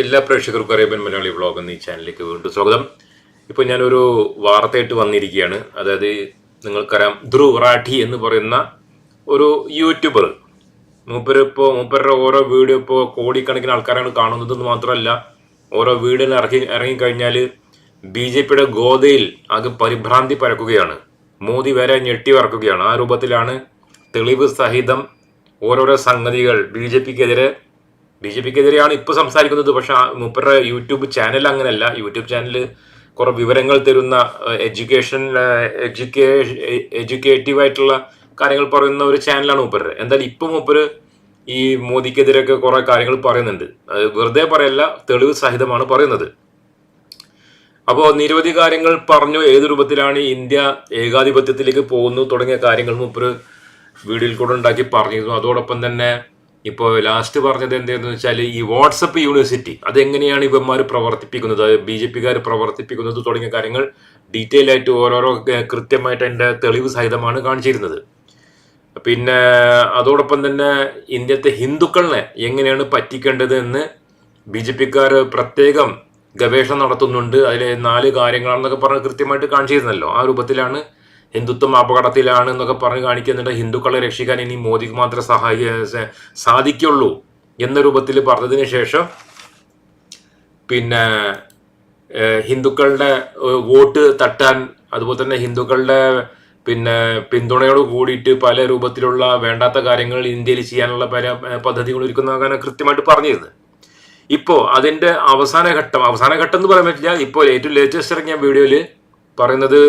എല്ലാ പ്രേക്ഷകർക്കും Arabian Malayali vlog എന്ന ചാനലിലേക്ക് വീണ്ടും സ്വാഗതം. ഇപ്പോൾ ഞാനൊരു വാർത്തയായിട്ട് വന്നിരിക്കുകയാണ്. അതായത് നിങ്ങൾക്കറിയാം ധ്രുവ് റാഠി എന്ന് പറയുന്ന ഒരു യൂട്യൂബർ. മൂപ്പര് ഇപ്പോൾ മൂപ്പരുടെ ഓരോ വീഡിയോ ഇപ്പോൾ കോടിക്കണക്കിന് ആൾക്കാരാണ് കാണുന്നതെന്ന് മാത്രമല്ല ഓരോ വീഡിയോ ഇറങ്ങി ഇറങ്ങിക്കഴിഞ്ഞാൽ ബി ജെ പിയുടെ ഗോതയിൽ ആകെ പരിഭ്രാന്തി പരക്കുകയാണ്. മോദി വരെ ഞെട്ടി വറക്കുകയാണ് ആ രൂപത്തിലാണ് തെളിവ് സഹിതം ഓരോരോ സംഗതികൾ ബി ജെ പിക്കെതിരെ ബി ജെ പിക്കെതിരെയാണ് ഇപ്പോൾ സംസാരിക്കുന്നത്. പക്ഷെ മൂപ്പരുടെ യൂട്യൂബ് ചാനൽ അങ്ങനെയല്ല യൂട്യൂബ് ചാനൽ കുറെ വിവരങ്ങൾ തരുന്ന എഡ്യൂക്കേഷൻ എഡ്യൂക്കേ എഡ്യൂക്കേറ്റീവ് ആയിട്ടുള്ള കാര്യങ്ങൾ പറയുന്ന ഒരു ചാനലാണ് മൂപ്പര്. എന്തായാലും ഇപ്പൊ മൂപ്പര് ഈ മോദിക്കെതിരെയൊക്കെ കുറെ കാര്യങ്ങൾ പറയുന്നുണ്ട്. അത് വെറുതെ പറയല്ല തെളിവ് സഹിതമാണ് പറയുന്നത്. അപ്പോൾ നിരവധി കാര്യങ്ങൾ പറഞ്ഞു ഏത് രൂപത്തിലാണ് ഇന്ത്യ ഏകാധിപത്യത്തിലേക്ക് പോകുന്നു തുടങ്ങിയ കാര്യങ്ങൾ മൂപ്പര് വീഡിയോയിൽ കൂടെ ഉണ്ടാക്കി പറഞ്ഞിരുന്നു. അതോടൊപ്പം തന്നെ ഇപ്പോൾ ലാസ്റ്റ് പറഞ്ഞത് എന്താണെന്ന് വെച്ചാൽ ഈ വാട്സപ്പ് യൂണിവേഴ്സിറ്റി അതെങ്ങനെയാണ് ഇവന്മാർ പ്രവർത്തിപ്പിക്കുന്നത്? ബി ജെ പിക്കാർ പ്രവർത്തിപ്പിക്കുന്നത് തുടങ്ങിയ കാര്യങ്ങൾ ഡീറ്റെയിൽ ആയിട്ട് ഓരോരോ കൃത്യമായിട്ട് അതിന്റെ തെളിവ് സഹിതമാണ് കാണിച്ചിരുന്നത്. പിന്നെ അതോടൊപ്പം തന്നെ ഇന്ത്യത്തെ ഹിന്ദുക്കളെ എങ്ങനെയാണ് പറ്റിക്കേണ്ടത് എന്ന് ബി ജെ പിക്കാർ പ്രത്യേകം ഗവേഷണം നടത്തുന്നുണ്ട്. അതിലെ നാല് കാര്യങ്ങളാണെന്നൊക്കെ പറഞ്ഞ് കൃത്യമായിട്ട് കാണിച്ചിരുന്നല്ലോ. ആ രൂപത്തിലാണ് ഹിന്ദുത്വം അപകടത്തിലാണ് എന്നൊക്കെ പറഞ്ഞ് കാണിക്കുന്നുണ്ട്. ഹിന്ദുക്കളെ രക്ഷിക്കാൻ ഇനി മോദിക്ക് മാത്രമേ സഹായി സ- സാധിക്കുള്ളൂ എന്ന രൂപത്തിൽ പറഞ്ഞതിന് ശേഷം പിന്നെ ഹിന്ദുക്കളുടെ വോട്ട് തട്ടാൻ അതുപോലെ തന്നെ ഹിന്ദുക്കളുടെ പിന്നെ പിന്തുണയോട് കൂടിയിട്ട് പല രൂപത്തിലുള്ള വേണ്ടാത്ത കാര്യങ്ങൾ ഇന്ത്യയിൽ ചെയ്യാനുള്ള പല പദ്ധതികൾ ഒരുക്കുന്ന അങ്ങനെ കൃത്യമായിട്ട് പറഞ്ഞിരുന്നത്. ഇപ്പോൾ അതിന്റെ അവസാന ഘട്ടം അവസാന ഘട്ടം എന്ന് പറയാൻ പറ്റില്ല. ഇപ്പോൾ ഏറ്റവും ലേറ്റസ്റ്റ് ഇറങ്ങിയ വീഡിയോയിൽ പറയുന്നത്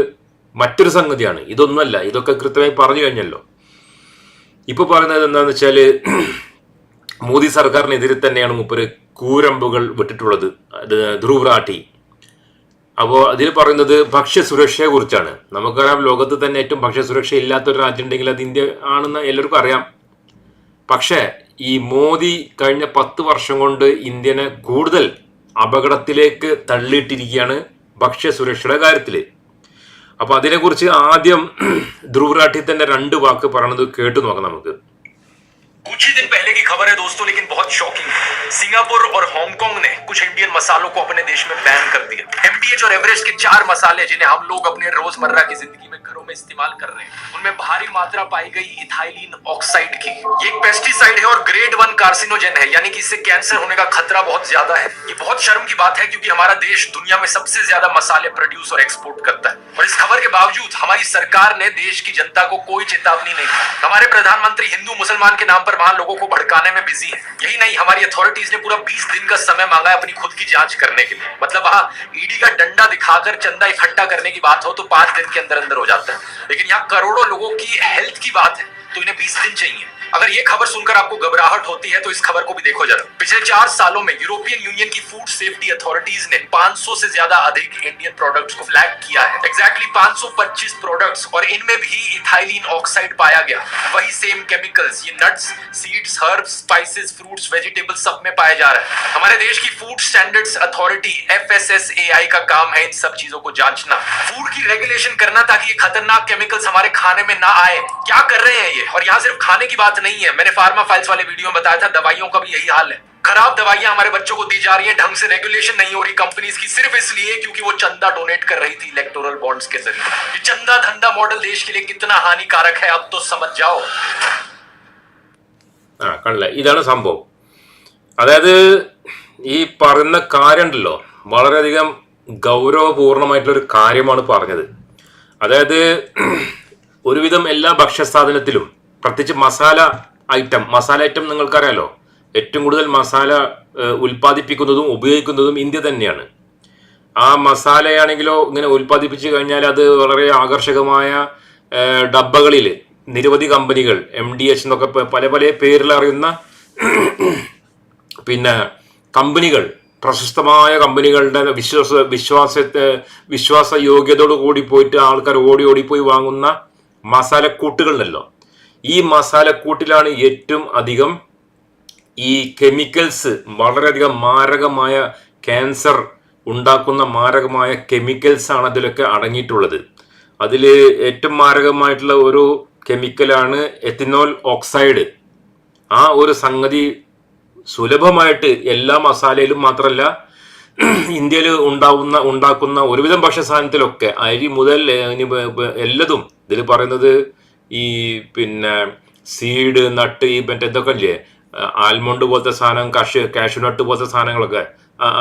മറ്റൊരു സംഗതിയാണ്. ഇതൊന്നുമല്ല. ഇതൊക്കെ കൃത്യമായി പറഞ്ഞു കഴിഞ്ഞല്ലോ. ഇപ്പോൾ പറയുന്നത് എന്താണെന്ന് വെച്ചാൽ മോദി സർക്കാരിനെതിരെ തന്നെയാണ് മുപ്പര് കൂരമ്പുകൾ വിട്ടിട്ടുള്ളത്. അത് റാഠി. അപ്പോൾ അതിൽ പറയുന്നത് ഭക്ഷ്യസുരക്ഷയെ കുറിച്ചാണ്. നമുക്കറിയാം ലോകത്ത് തന്നെ ഏറ്റവും ഭക്ഷ്യസുരക്ഷ ഇല്ലാത്ത ഒരു രാജ്യം ഉണ്ടെങ്കിൽ അത് ഇന്ത്യ ആണെന്ന് എല്ലാവർക്കും അറിയാം. പക്ഷേ ഈ മോദി കഴിഞ്ഞ പത്ത് വർഷം കൊണ്ട് ഇന്ത്യനെ കൂടുതൽ അപകടത്തിലേക്ക് തള്ളിയിട്ടിരിക്കുകയാണ് ഭക്ഷ്യസുരക്ഷയുടെ കാര്യത്തിൽ അപ്പൊ അതിനെക്കുറിച്ച് ആദ്യം ധ്രുവ് റാഠി തന്നെ രണ്ട് വാക്ക് പറയണത് കേട്ടു നോക്കാം നമുക്ക് कुछ ही दिन पहले की खबर है दोस्तों लेकिन बहुत शॉकिंग है सिंगापुर और हांगकांग ने कुछ इंडियन मसालों को अपने देश में बैन कर दिया एमडीएच और एवरेस्ट के चार मसाले जिन्हें हम लोग अपने रोजमर्रा की जिंदगी में घरों में इस्तेमाल कर रहे हैं उनमें भारी मात्रा पाई गई इथाइलिन ऑक्साइड की ये एक पेस्टिसाइड है और ग्रेड वन कार्सिनोजन है यानी कि इससे कैंसर होने का खतरा बहुत ज्यादा है ये बहुत शर्म की बात है क्योंकि हमारा देश दुनिया में सबसे ज्यादा मसाले प्रोड्यूस और एक्सपोर्ट करता है और इस खबर के बावजूद हमारी सरकार ने देश की जनता को कोई चेतावनी नहीं दी। हमारे प्रधानमंत्री हिंदू मुसलमान के नाम पर वहाँ लोगों को भड़काने में बिज़ी है। यही नहीं, हमारी अथॉरिटीज ने पूरा 20 दिन का समय मांगा है अपनी खुद की जाँच करने के लिए। मतलब वहाँ ईडी का डंडा दिखाकर चंदा इकट्ठा करने की बात हो तो पाँच दिन के अंदर अंदर हो जाता है। लेकिन यहाँ करोड़ों लोगों की हेल्थ की बात है तो इन्हें बीस दिन चाहिए। अगर ये खबर सुनकर आपको घबराहट होती है तो इस खबर को भी देखो जरा। पिछले चार सालों में यूरोपियन यूनियन की फ़ूड सेफ्टी अथॉरिटीज ने 500 से ज़्यादा अधिक इंडियन प्रोडक्ट्स को फ्लैग किया है। एग्जैक्टली exactly 525 प्रोडक्ट्स और इनमें भी इथाइलिन ऑक्साइड पाया गया। वही सेम केमिकल्स ये nuts seeds herb spices fruits vegetables सब में पाया जा रहा है। हमारे देश की फ़ूड स्टैंडर्ड्स अथॉरिटी एफएसएसएआई का काम है इन सब चीज़ों को जांचना। फ़ूड की रेगुलेशन करना ताकि ये खतरनाक केमिकल्स हमारे खाने में ना आए। क्या कर रहे हैं ये? और यहाँ सिर्फ़ खाने की बात नहीं है मैंने फार्मा फाइल्स वाले वीडियो में बताया था दवाइयों का भी यही हाल है खराब दवाइयां हमारे बच्चों को दी जा रही है ढंग से रेगुलेशन नहीं हो रही कंपनीज की सिर्फ इसलिए क्योंकि वो चंदा डोनेट कर रही थी इलेक्टोरल बॉन्ड्स के जरिए ये चंदा धंधा मॉडल देश के लिए कितना हानिकारक है अब तो समझ जाओ ആ കണ്ടില്ല ഇതാണ് സംഭവം അതായത് ഈ പറയുന്ന കാര്യമുണ്ടല്ലോ വളരെയധികം ഗൗരവപൂർണമായിട്ടുള്ളൊരു കാര്യമാണ് പറഞ്ഞത് അതായത് ഒരുവിധം എല്ലാ ഭക്ഷ്യസാധനത്തിലും പ്രത്യേകിച്ച് മസാല ഐറ്റം മസാല ഐറ്റം നിങ്ങൾക്കറിയാലോ? ഏറ്റവും കൂടുതൽ മസാല ഉൽപ്പാദിപ്പിക്കുന്നതും ഉപയോഗിക്കുന്നതും ഇന്ത്യ തന്നെയാണ്. ആ മസാലയാണെങ്കിലോ ഇങ്ങനെ ഉൽപ്പാദിപ്പിച്ചു കഴിഞ്ഞാൽ അത് വളരെ ആകർഷകമായ ഡബ്ബകളിൽ നിരവധി കമ്പനികൾ എം ഡി എച്ച് എന്നൊക്കെ പല പല പേരിൽ അറിയുന്ന പിന്നെ കമ്പനികൾ പ്രശസ്തമായ കമ്പനികളുടെ വിശ്വാസ വിശ്വാസത്തെ വിശ്വാസ യോഗ്യതയോട് കൂടി പോയിട്ട് ആൾക്കാർ ഓടി ഓടിപ്പോയി വാങ്ങുന്ന മസാലക്കൂട്ടുകളുണ്ടല്ലോ ഈ മസാലക്കൂട്ടിലാണ് ഏറ്റവും അധികം ഈ കെമിക്കൽസ് വളരെയധികം മാരകമായ ക്യാൻസർ ഉണ്ടാക്കുന്ന മാരകമായ കെമിക്കൽസ് ആണ് അതിലൊക്കെ അടങ്ങിയിട്ടുള്ളത്. അതിൽ ഏറ്റവും മാരകമായിട്ടുള്ള ഒരു കെമിക്കലാണ് എത്തിനോൾ ഓക്സൈഡ് ആ ഒരു സംഗതി സുലഭമായിട്ട് എല്ലാ മസാലയിലും മാത്രമല്ല ഇന്ത്യയിൽ ഉണ്ടാവുന്ന ഉണ്ടാക്കുന്ന ഒരുവിധം ഭക്ഷ്യസാധനത്തിലൊക്കെ അരി മുതൽ എല്ലതും ഇതിൽ പറയുന്നത് ഈ പിന്നെ സീഡ് നട്ട് ഈ മറ്റേ ഇതൊക്കെ ഇല്ലേ? ആൽമണ്ട് പോലത്തെ സാധനം കഷ് കാഷ്യൂ നട്ട് പോലത്തെ സാധനങ്ങളൊക്കെ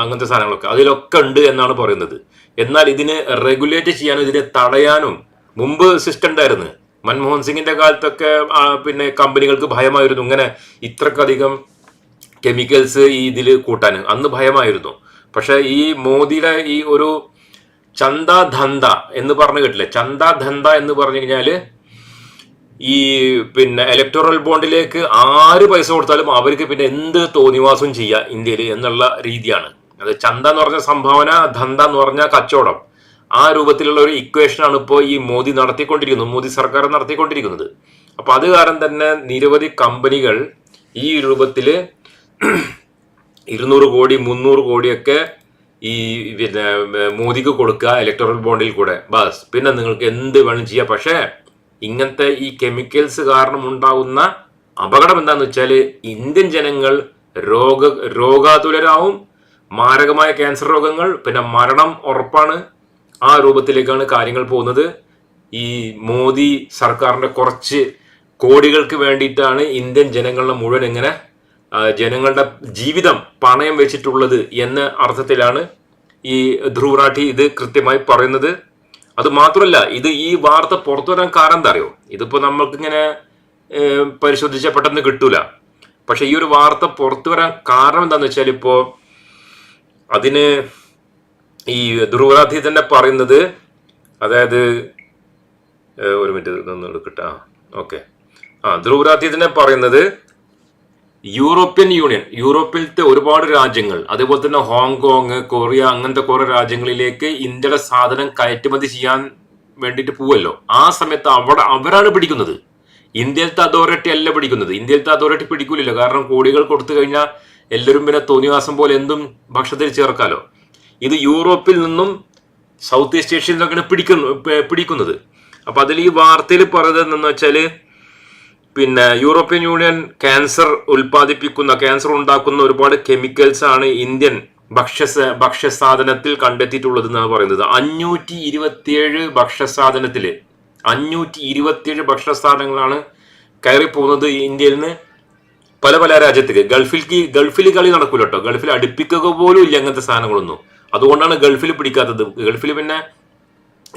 അങ്ങനത്തെ സാധനങ്ങളൊക്കെ അതിലൊക്കെ ഉണ്ട് എന്നാണ് പറയുന്നത്. എന്നാൽ ഇതിനെ റെഗുലേറ്റ് ചെയ്യാനും ഇതിനെ തടയാനും മുമ്പ് സിസ്റ്റം ഉണ്ടായിരുന്നു. മൻമോഹൻ സിംഗിന്റെ കാലത്തൊക്കെ പിന്നെ കമ്പനികൾക്ക് ഭയമായിരുന്നു. ഇങ്ങനെ ഇത്രക്കധികം കെമിക്കൽസ് ഈ ഇതിൽ കൂട്ടാൻ. അന്ന് ഭയമായിരുന്നു. പക്ഷേ ഈ മോദിയുടെ ഈ ഒരു ചന്ത ധന്ത എന്ന് പറഞ്ഞു കേട്ടില്ലേ? ചന്ത ധന്ത എന്ന് പറഞ്ഞു കഴിഞ്ഞാൽ ഈ പിന്നെ ഇലക്ടോറൽ ബോണ്ടിലേക്ക് ആര് പൈസ കൊടുത്താലും അവർക്ക് പിന്നെ എന്ത് തോന്നിവാസം ചെയ്യാം ഇന്ത്യയിൽ എന്നുള്ള രീതിയാണ്. അത് ചന്ത എന്ന് പറഞ്ഞ സംഭാവന ധന്ത എന്ന് പറഞ്ഞ കച്ചവടം. ആ രൂപത്തിലുള്ള ഒരു ഇക്വേഷനാണ് ഇപ്പോൾ ഈ മോദി നടത്തിക്കൊണ്ടിരിക്കുന്നത് മോദി സർക്കാർ നടത്തിക്കൊണ്ടിരിക്കുന്നത്. അപ്പൊ അത് കാരണം തന്നെ നിരവധി കമ്പനികൾ ഈ രൂപത്തിൽ ഇരുന്നൂറ് കോടി മുന്നൂറ് കോടിയൊക്കെ ഈ പിന്നെ മോദിക്ക് കൊടുക്കുക ഇലക്ടറൽ ബോണ്ടിൽ കൂടെ. ബസ്. പിന്നെ നിങ്ങൾക്ക് എന്ത് വേണം ചെയ്യാം. പക്ഷേ ഇങ്ങനത്തെ ഈ കെമിക്കൽസ് കാരണം ഉണ്ടാകുന്ന അപകടം എന്താന്ന് വെച്ചാൽ ഇന്ത്യൻ ജനങ്ങൾ രോഗ രോഗാതുലരാവും മാരകമായ ക്യാൻസർ രോഗങ്ങൾ പിന്നെ മരണം ഉറപ്പാണ് ആ രൂപത്തിലേക്കാണ് കാര്യങ്ങൾ പോകുന്നത്. ഈ മോദി സർക്കാരിന്റെ കുറച്ച് കോടികൾക്ക് വേണ്ടിയിട്ടാണ് ഇന്ത്യൻ ജനങ്ങളുടെ മുഴുവൻ ഇങ്ങനെ ജനങ്ങളുടെ ജീവിതം പണയം വെച്ചിട്ടുള്ളത് എന്ന അർത്ഥത്തിലാണ് ഈ ധ്രുവറാഠി ഇത് കൃത്യമായി പറയുന്നത്. അത് മാത്രമല്ല ഇത് ഈ വാർത്ത പുറത്തു വരാൻ കാരണം എന്താ അറിയോ? ഇതിപ്പോ നമ്മൾക്കിങ്ങനെ ഇങ്ങനെ പരിശോധിച്ച പെട്ടെന്ന് കിട്ടൂല. പക്ഷെ ഈ ഒരു വാർത്ത പുറത്തു വരാൻ കാരണം എന്താന്ന് വെച്ചാൽ ഇപ്പോ അതിന് ഈ ദുർവരാധി തന്നെ പറയുന്നത് അതായത് ഒരു മിനിറ്റ് ഇതൊന്ന് എടുക്കട്ടെ. ആ ഓക്കെ. ആ ധ്രുവ് തന്നെ പറയുന്നത് യൂറോപ്യൻ യൂണിയൻ യൂറോപ്പിലത്തെ ഒരുപാട് രാജ്യങ്ങൾ അതുപോലെ തന്നെ ഹോങ്കോങ് കൊറിയ അങ്ങനത്തെ കുറെ രാജ്യങ്ങളിലേക്ക് ഇന്ത്യയുടെ സാധനം കയറ്റുമതി ചെയ്യാൻ വേണ്ടിയിട്ട് പോവല്ലോ ആ സമയത്ത് അവിടെ അവരാണ് പിടിക്കുന്നത്. ഇന്ത്യയിലത്തെ അതോറിറ്റി അല്ല പിടിക്കുന്നത്. ഇന്ത്യയിലത്തെ അതോറിറ്റി പിടിക്കൂലല്ലോ. കാരണം കോടികൾ കൊടുത്തു കഴിഞ്ഞാൽ എല്ലാവരും പിന്നെ തോന്നിവാസം പോലെ എന്തും ഭക്ഷണത്തിൽ ചേർക്കാലോ. ഇത് യൂറോപ്പിൽ നിന്നും സൗത്ത് ഈസ്റ്റ് ഏഷ്യയിൽ നിന്നൊക്കെയാണ് പിടിക്കുന്നു പിടിക്കുന്നത്. അപ്പൊ അതിൽ ഈ വാർത്തയിൽ പറയുന്നത് എന്താണെന്ന് വെച്ചാൽ പിന്നെ യൂറോപ്യൻ യൂണിയൻ ക്യാൻസർ ഉൽപ്പാദിപ്പിക്കുന്ന ക്യാൻസർ ഉണ്ടാക്കുന്ന ഒരുപാട് കെമിക്കൽസ് ആണ് ഇന്ത്യൻ ഭക്ഷ്യ ഭക്ഷ്യസാധനത്തിൽ കണ്ടെത്തിയിട്ടുള്ളത് എന്നാണ് പറയുന്നത്. അഞ്ഞൂറ്റി ഇരുപത്തിയേഴ് ഭക്ഷ്യസാധനത്തിൽ അഞ്ഞൂറ്റി ഇരുപത്തിയേഴ് ഭക്ഷ്യസാധനങ്ങളാണ് കയറി പോകുന്നത് ഇന്ത്യയിൽ നിന്ന് പല പല രാജ്യത്തേക്ക് ഗൾഫിലേക്ക് ഗൾഫിൽ കളി നടക്കൂല കേട്ടോ ഗൾഫിൽ അടുപ്പിക്കുക പോലും ഇല്ല അങ്ങനത്തെ സാധനങ്ങളൊന്നും. അതുകൊണ്ടാണ് ഗൾഫിൽ പിടിക്കാത്തത്. ഗൾഫിൽ പിന്നെ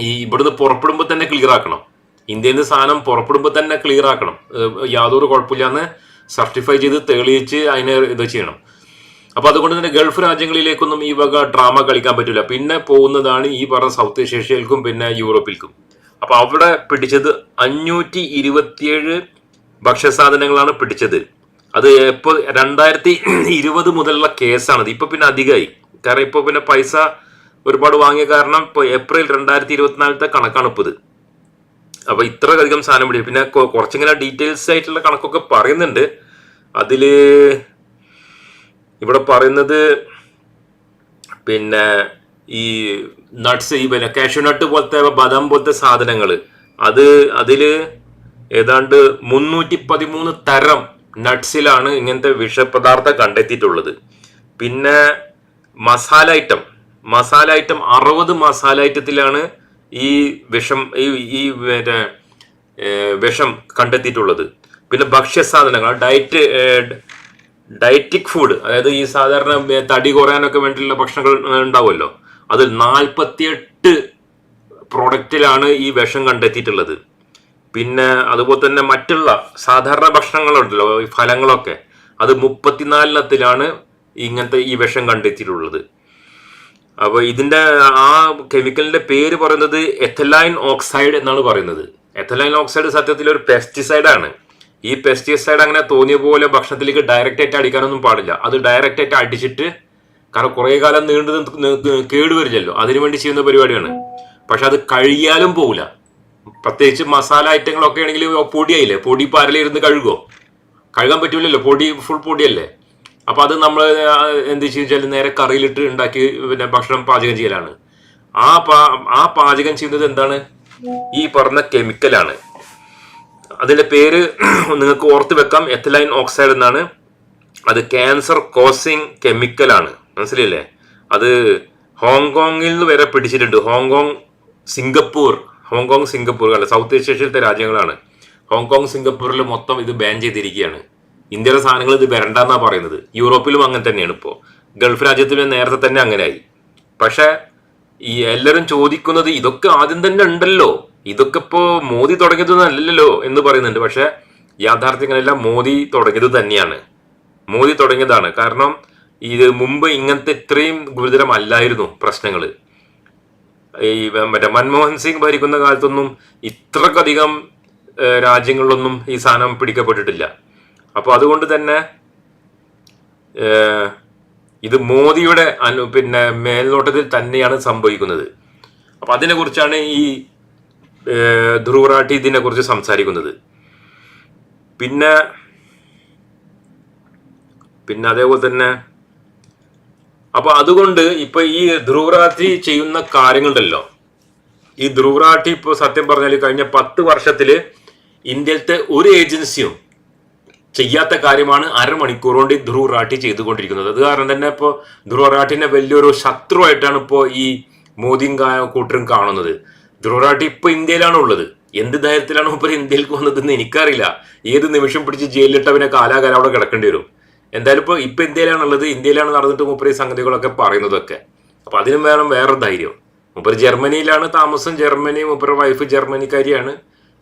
ഈ ഇവിടുന്ന് പുറപ്പെടുമ്പോൾ തന്നെ ക്ലിയർ ആക്കണം. ഇന്ത്യയിൽ നിന്ന് സാധനം പുറപ്പെടുമ്പോൾ തന്നെ ക്ലിയർ ആക്കണം. യാതൊരു കുഴപ്പമില്ലാന്ന് സർട്ടിഫൈ ചെയ്ത് തെളിയിച്ച് അതിനെ ഇത് ചെയ്യണം. അപ്പോൾ അതുകൊണ്ട് തന്നെ ഗൾഫ് രാജ്യങ്ങളിലേക്കൊന്നും ഈ വക ഡ്രാമ കളിക്കാൻ പറ്റില്ല പിന്നെ പോകുന്നതാണ് ഈ പറഞ്ഞ സൗത്ത് ഏഷ്യയിൽക്കും പിന്നെ യൂറോപ്പിൽക്കും അപ്പോൾ അവിടെ പിടിച്ചത് അഞ്ഞൂറ്റി ഇരുപത്തിയേഴ് ഭക്ഷ്യസാധനങ്ങളാണ് പിടിച്ചത്. അത് ഇപ്പൊ രണ്ടായിരത്തി ഇരുപത് മുതലുള്ള കേസാണത്. ഇപ്പൊ പിന്നെ അധികമായി. കാരണം ഇപ്പൊ പിന്നെ പൈസ ഒരുപാട് വാങ്ങിയ കാരണം ഇപ്പൊ ഏപ്രിൽ രണ്ടായിരത്തി ഇരുപത്തിനാലത്തെ കണക്കാണ് ഇപ്പോൾ ഇത് അപ്പൊ ഇത്ര അധികം സാധനം പിടിക്കും. പിന്നെ കുറച്ചിങ്ങനെ ഡീറ്റെയിൽസ് ആയിട്ടുള്ള കണക്കൊക്കെ പറയുന്നുണ്ട്. അതിൽ ഇവിടെ പറയുന്നത് പിന്നെ ഈ നട്ട്സ് ഈ പിന്നെ കാഷ്യൂ നട്ട് പോലത്തെ ബദാം പോലത്തെ സാധനങ്ങൾ അത് അതിൽ ഏതാണ്ട് മുന്നൂറ്റി പതിമൂന്ന് തരം നട്ട്സിലാണ് ഇങ്ങനത്തെ വിഷപദാർത്ഥം കണ്ടെത്തിയിട്ടുള്ളത്. പിന്നെ മസാല ഐറ്റം മസാല ഐറ്റം അറുപത് മസാല ഐറ്റത്തിലാണ് ഈ വിഷം ഈ ഈ മറ്റേ വിഷം കണ്ടെത്തിയിട്ടുള്ളത്. പിന്നെ ഭക്ഷ്യസാധനങ്ങൾ ഡയറ്റ് ഡയറ്റിക് ഫുഡ് അതായത് ഈ സാധാരണ തടി കുറയാനൊക്കെ വേണ്ടിയുള്ള ഭക്ഷണങ്ങൾ ഉണ്ടാവുമല്ലോ. അതിൽ നാൽപ്പത്തിയെട്ട് പ്രൊഡക്റ്റിലാണ് ഈ വിഷം കണ്ടെത്തിയിട്ടുള്ളത്. പിന്നെ അതുപോലെ തന്നെ മറ്റുള്ള സാധാരണ ഭക്ഷണങ്ങളുണ്ടല്ലോ ഫലങ്ങളൊക്കെ. അത് മുപ്പത്തിനാലിനത്തിലാണ് ഇങ്ങനത്തെ ഈ വിഷം കണ്ടെത്തിയിട്ടുള്ളത്. അപ്പൊ ഇതിന്റെ ആ കെമിക്കലിന്റെ പേര് പറയുന്നത് എഥലൈൻ ഓക്സൈഡ് എന്നാണ് പറയുന്നത്. എഥലൈൻ ഓക്സൈഡ് സത്യത്തിൽ ഒരു പെസ്റ്റിസൈഡ് ആണ്. ഈ പെസ്റ്റിസൈഡ് അങ്ങനെ തോന്നിയ പോലെ ഭക്ഷണത്തിലേക്ക് ഡയറക്റ്റ് ആയിട്ട് അടിക്കാനൊന്നും പാടില്ല. അത് ഡയറക്റ്റ് ആയിട്ട് അടിച്ചിട്ട് കാരണം കുറെ കാലം നീണ്ടു കേടുവരില്ലല്ലോ അതിനുവേണ്ടി ചെയ്യുന്ന പരിപാടിയാണ്. പക്ഷെ അത് കഴിയാലും പോകില്ല പ്രത്യേകിച്ച് മസാല ഐറ്റങ്ങളൊക്കെ ആണെങ്കിൽ പൊടിയായില്ലേ? പൊടി പാരലിരുന്ന് കഴുകോ കഴുകാൻ പറ്റൂലല്ലോ. പൊടി ഫുൾ പൊടിയല്ലേ? അപ്പൊ അത് നമ്മൾ എന്ത് വെച്ചാൽ നേരെ കറിയിലിട്ട് ഉണ്ടാക്കി പിന്നെ ഭക്ഷണം പാചകം ചെയ്യലാണ്. ആ പാ ആ പാചകം ചെയ്യുന്നത് എന്താണ്? ഈ പറഞ്ഞ കെമിക്കലാണ് അതിന്റെ പേര് നിങ്ങൾക്ക് ഓർത്ത് വെക്കാം. എഥലൈൻ ഓക്സൈഡ് എന്നാണ്. അത് ക്യാൻസർ കോസിങ് കെമിക്കലാണ് മനസ്സിലായില്ലേ? അത് ഹോങ്കോങ്ങിൽ നിന്ന് വരെ പിടിച്ചിട്ടുണ്ട്. Hong Kong Singapore. Hong Kong Singapore അല്ല സൗത്ത് ഏഷ്യയിലത്തെ രാജ്യങ്ങളാണ്. ഹോങ്കോങ് സിംഗപ്പൂരിൽ മൊത്തം ഇത് ബാൻ ചെയ്തിരിക്കുകയാണ്. ഇന്ത്യയുടെ സാധനങ്ങൾ ഇത് വരണ്ടെന്നാണ് പറയുന്നത്. യൂറോപ്പിലും അങ്ങനെ തന്നെയാണ് ഇപ്പോൾ ഗൾഫ് രാജ്യത്തിലും നേരത്തെ തന്നെ അങ്ങനെയായി. പക്ഷേ ഈ എല്ലാവരും ചോദിക്കുന്നത് ഇതൊക്കെ ആദ്യം തന്നെ ഉണ്ടല്ലോ. ഇതൊക്കെ ഇപ്പോൾ മോദി തുടങ്ങിയത് അല്ലല്ലോ എന്ന് പറയുന്നുണ്ട്. പക്ഷേ യാഥാർത്ഥ്യങ്ങളല്ല മോദി തുടങ്ങിയത് തന്നെയാണ്. മോദി തുടങ്ങിയതാണ്. കാരണം ഇത് മുമ്പ് ഇങ്ങനത്തെ ഇത്രയും ഗുരുതരമല്ലായിരുന്നു പ്രശ്നങ്ങൾ. ഈ മറ്റേ മൻമോഹൻ സിംഗ് ഭരിക്കുന്ന കാലത്തൊന്നും ഇത്രക്കധികം രാജ്യങ്ങളിലൊന്നും ഈ സാധനം പിടിക്കപ്പെട്ടിട്ടില്ല. അപ്പോൾ അതുകൊണ്ട് തന്നെ ഇത് മോദിയുടെ അനു പിന്നെ മേൽനോട്ടത്തിൽ തന്നെയാണ് സംഭവിക്കുന്നത്. അപ്പം അതിനെക്കുറിച്ചാണ് ഈ ധ്രുവറാട്ടി ഇതിനെ കുറിച്ച് സംസാരിക്കുന്നത്. പിന്നെ പിന്നെ അതേപോലെ തന്നെ അപ്പൊ അതുകൊണ്ട് ഇപ്പൊ ഈ ധ്രുവറാട്ടി ചെയ്യുന്ന കാര്യങ്ങളുണ്ടല്ലോ. ഈ ധ്രുവറാട്ടി ഇപ്പോൾ ഇപ്പൊ സത്യം പറഞ്ഞാൽ കഴിഞ്ഞ പത്ത് വർഷത്തിൽ ഇന്ത്യയിലത്തെ ഒരു ഏജൻസിയും ചെയ്യാത്ത കാര്യമാണ് അരമണിക്കൂർ കൊണ്ട് ധ്രുവ് റാട്ടി ചെയ്തുകൊണ്ടിരിക്കുന്നത്. അത് കാരണം തന്നെ ഇപ്പോൾ ധ്രുവ് റാട്ടിനെ വലിയൊരു ശത്രുവായിട്ടാണ് ഇപ്പോൾ ഈ മോദിയും കൂട്ടരും കാണുന്നത്. ധ്രുവ് റാട്ടി ഇപ്പൊ ഇന്ത്യയിലാണ് ഉള്ളത്. എന്ത് ധൈര്യത്തിലാണ് ഇപ്പോൾ ഇന്ത്യയിലേക്ക് വന്നതെന്ന് എനിക്കറിയില്ല. ഏത് നിമിഷം പിടിച്ച് ജയിലിലിട്ട് അവനെ കാലാകാലം അവിടെ കിടക്കേണ്ടി വരും. എന്തായാലും ഇപ്പോൾ ഇപ്പൊ ഇന്ത്യയിലാണുള്ളത് ഇന്ത്യയിലാണ് നടന്നിട്ട് മൂപ്പര് ഈ സംഗതികളൊക്കെ പറയുന്നതൊക്കെ. അപ്പൊ അതിനും വേണം വേറെ ധൈര്യം. മൂപ്പര് ജർമ്മനിയിലാണ് താമസം. ജർമ്മനി മൂപ്പര് വൈഫ് ജർമ്മനിക്കാരിയാണ്.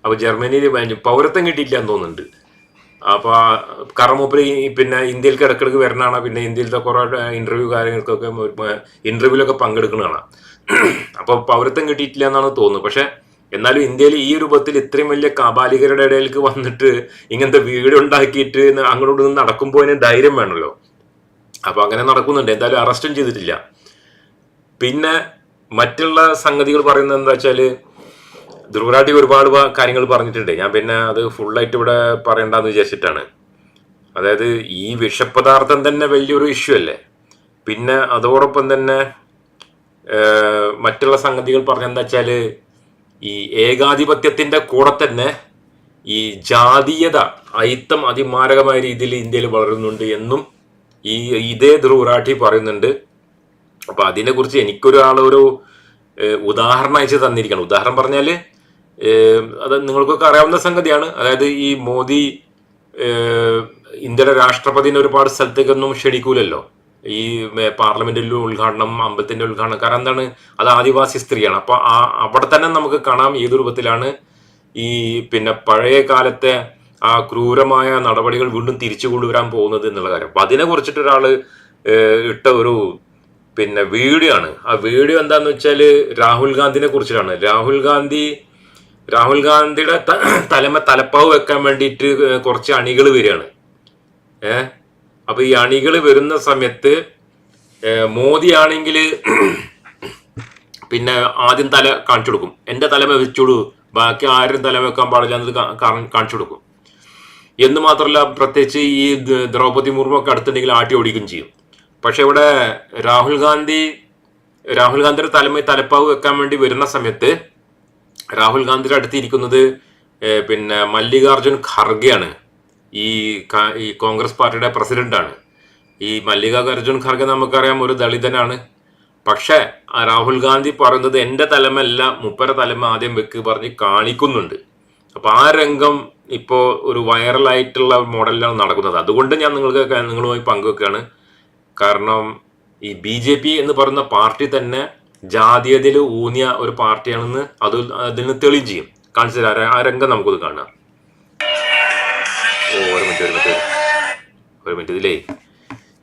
അപ്പോൾ ജർമ്മനിയിൽ പൗരത്വം കിട്ടിയില്ല എന്ന് തോന്നുന്നുണ്ട്. അപ്പൊ കാരണം മൂപ്പര് പിന്നെ ഇന്ത്യയിലേക്ക് ഇടക്കിടക്ക് വരണതാണ് പിന്നെ ഇന്ത്യയിലത്തെ കുറെ ഇന്റർവ്യൂ കാര്യങ്ങൾക്കൊക്കെ ഇന്റർവ്യൂലൊക്കെ പങ്കെടുക്കുന്നതാണ് അപ്പൊ പൗരത്വം കിട്ടിയിട്ടില്ല എന്നാണ് തോന്നുന്നത്. പക്ഷെ എന്നാലും ഇന്ത്യയിൽ ഈ രൂപത്തിൽ ഇത്രയും വലിയ കാബാലികരുടെ ഇടയിലേക്ക് വന്നിട്ട് ഇങ്ങനത്തെ വീട് ഉണ്ടാക്കിയിട്ട് അങ്ങോട്ട് നിന്ന് നടക്കുമ്പോൾ അതിന് ധൈര്യം വേണമല്ലോ. അപ്പൊ അങ്ങനെ നടക്കുന്നുണ്ട്. എന്തായാലും അറസ്റ്റും ചെയ്തിട്ടില്ല. പിന്നെ മറ്റുള്ള സംഗതികൾ പറയുന്നത് എന്താ വെച്ചാൽ ധ്രുവരാട്ടി ഒരുപാട് കാര്യങ്ങൾ പറഞ്ഞിട്ടുണ്ട്. ഞാൻ പിന്നെ അത് ഫുള്ളായിട്ട് ഇവിടെ പറയണ്ടെന്ന് വിചാരിച്ചിട്ടാണ്. അതായത് ഈ വിഷപദാർത്ഥം തന്നെ വലിയൊരു ഇഷ്യൂ അല്ലേ? പിന്നെ അതോടൊപ്പം തന്നെ മറ്റുള്ള സംഗതികൾ പറഞ്ഞെന്താ വെച്ചാൽ ഈ ഏകാധിപത്യത്തിന്റെ കൂടെ തന്നെ ഈ ജാതീയത അയിത്തം അതിമാരകമായ രീതിയിൽ ഇന്ത്യയിൽ വളരുന്നുണ്ട് എന്നും ഈ ഇതേ ധ്രുവരാഠി പറയുന്നുണ്ട്. അപ്പൊ അതിനെക്കുറിച്ച് എനിക്കൊരാൾ ഒരു ഉദാഹരണം അയച്ച് തന്നിരിക്കണം. ഉദാഹരണം പറഞ്ഞാൽ അത് നിങ്ങൾക്കൊക്കെ അറിയാവുന്ന സംഗതിയാണ്. അതായത് ഈ മോദി ഇന്ത്യയുടെ രാഷ്ട്രപതിനെ ഒരുപാട് സ്ഥലത്തേക്കൊന്നും ക്ഷണിക്കൂലല്ലോ. ഈ പാർലമെന്റിലെ ഉദ്ഘാടനം അമ്പലത്തിന്റെ ഉദ്ഘാടനം കാരണം എന്താണ്? അത് ആദിവാസി സ്ത്രീയാണ്. അപ്പൊ ആ അവിടെ തന്നെ നമുക്ക് കാണാം ഏത് രൂപത്തിലാണ് ഈ പിന്നെ പഴയ കാലത്തെ ആ ക്രൂരമായ നടപടികൾ വീണ്ടും തിരിച്ചു കൊണ്ടുവരാൻ പോകുന്നത് എന്നുള്ള കാര്യം. അപ്പൊ അതിനെ കുറിച്ചിട്ട് ഏഹ്, ഇട്ട ഒരു പിന്നെ വീഡിയോ ആണ്. ആ വീഡിയോ എന്താന്ന് വെച്ചാൽ രാഹുൽ ഗാന്ധിനെ കുറിച്ചിട്ടാണ്. രാഹുൽ ഗാന്ധി രാഹുൽ ഗാന്ധിയുടെ തലമ തലപ്പാവ് വെക്കാൻ വേണ്ടിയിട്ട് കുറച്ച് അണികൾ വരികയാണ്. ഏ? അപ്പൊ ഈ അണികൾ വരുന്ന സമയത്ത് മോദി ആണെങ്കിൽ പിന്നെ ആദ്യം തല കാണിച്ചു കൊടുക്കും. എന്റെ തലമ വെച്ചോളൂ ബാക്കി ആരും തല വെക്കാൻ പാടില്ല എന്നത് കാണിച്ചു കൊടുക്കും. എന്ന് മാത്രമല്ല പ്രത്യേകിച്ച് ഈ ദ്രൗപദി മുർമു ഒക്കെ അടുത്തുണ്ടെങ്കിൽ ആട്ടി ഓടിക്കുകയും ചെയ്യും. പക്ഷെ ഇവിടെ രാഹുൽ ഗാന്ധി രാഹുൽ ഗാന്ധിയുടെ തലമ തലപ്പാവ് വെക്കാൻ വേണ്ടി വരുന്ന സമയത്ത് രാഹുൽ ഗാന്ധിയുടെ അടുത്തിരിക്കുന്നത് പിന്നെ മല്ലികാർജുൻ ഖർഗെയാണ്. ഈ ഈ കോൺഗ്രസ് പാർട്ടിയുടെ പ്രസിഡന്റാണ്. ഈ മല്ലികാർജുൻ ഖർഗെ നമുക്കറിയാം ഒരു ദളിതനാണ്. പക്ഷേ രാഹുൽ ഗാന്ധി പറയുന്നത് എന്റെ തലമല്ല മുപ്പര തലമ ആദ്യം വെക്ക് പറഞ്ഞ് കാണിക്കുന്നുണ്ട്. അപ്പോൾ ആ രംഗം ഇപ്പോൾ ഒരു വൈറലായിട്ടുള്ള മോഡലിലാണ് നടക്കുന്നത്. അതുകൊണ്ട് ഞാൻ നിങ്ങൾക്ക് നിങ്ങളുമായി പങ്കുവെക്കുകയാണ്. കാരണം ഈ ബി ജെ പി എന്ന് പറയുന്ന പാർട്ടി തന്നെ ജാതീയതയിൽ ഊന്നിയ ഒരു പാർട്ടിയാണെന്ന് അത് അതിന് തെളിയും ചെയ്യും. കാണിച്ചു തരാം. ആ രംഗം നമുക്കത് കാണാം. ഓ ഒരു മിനിറ്റ് ഒരു മിനിറ്റ് ഒരു മിനിറ്റ്. ഇതിലേ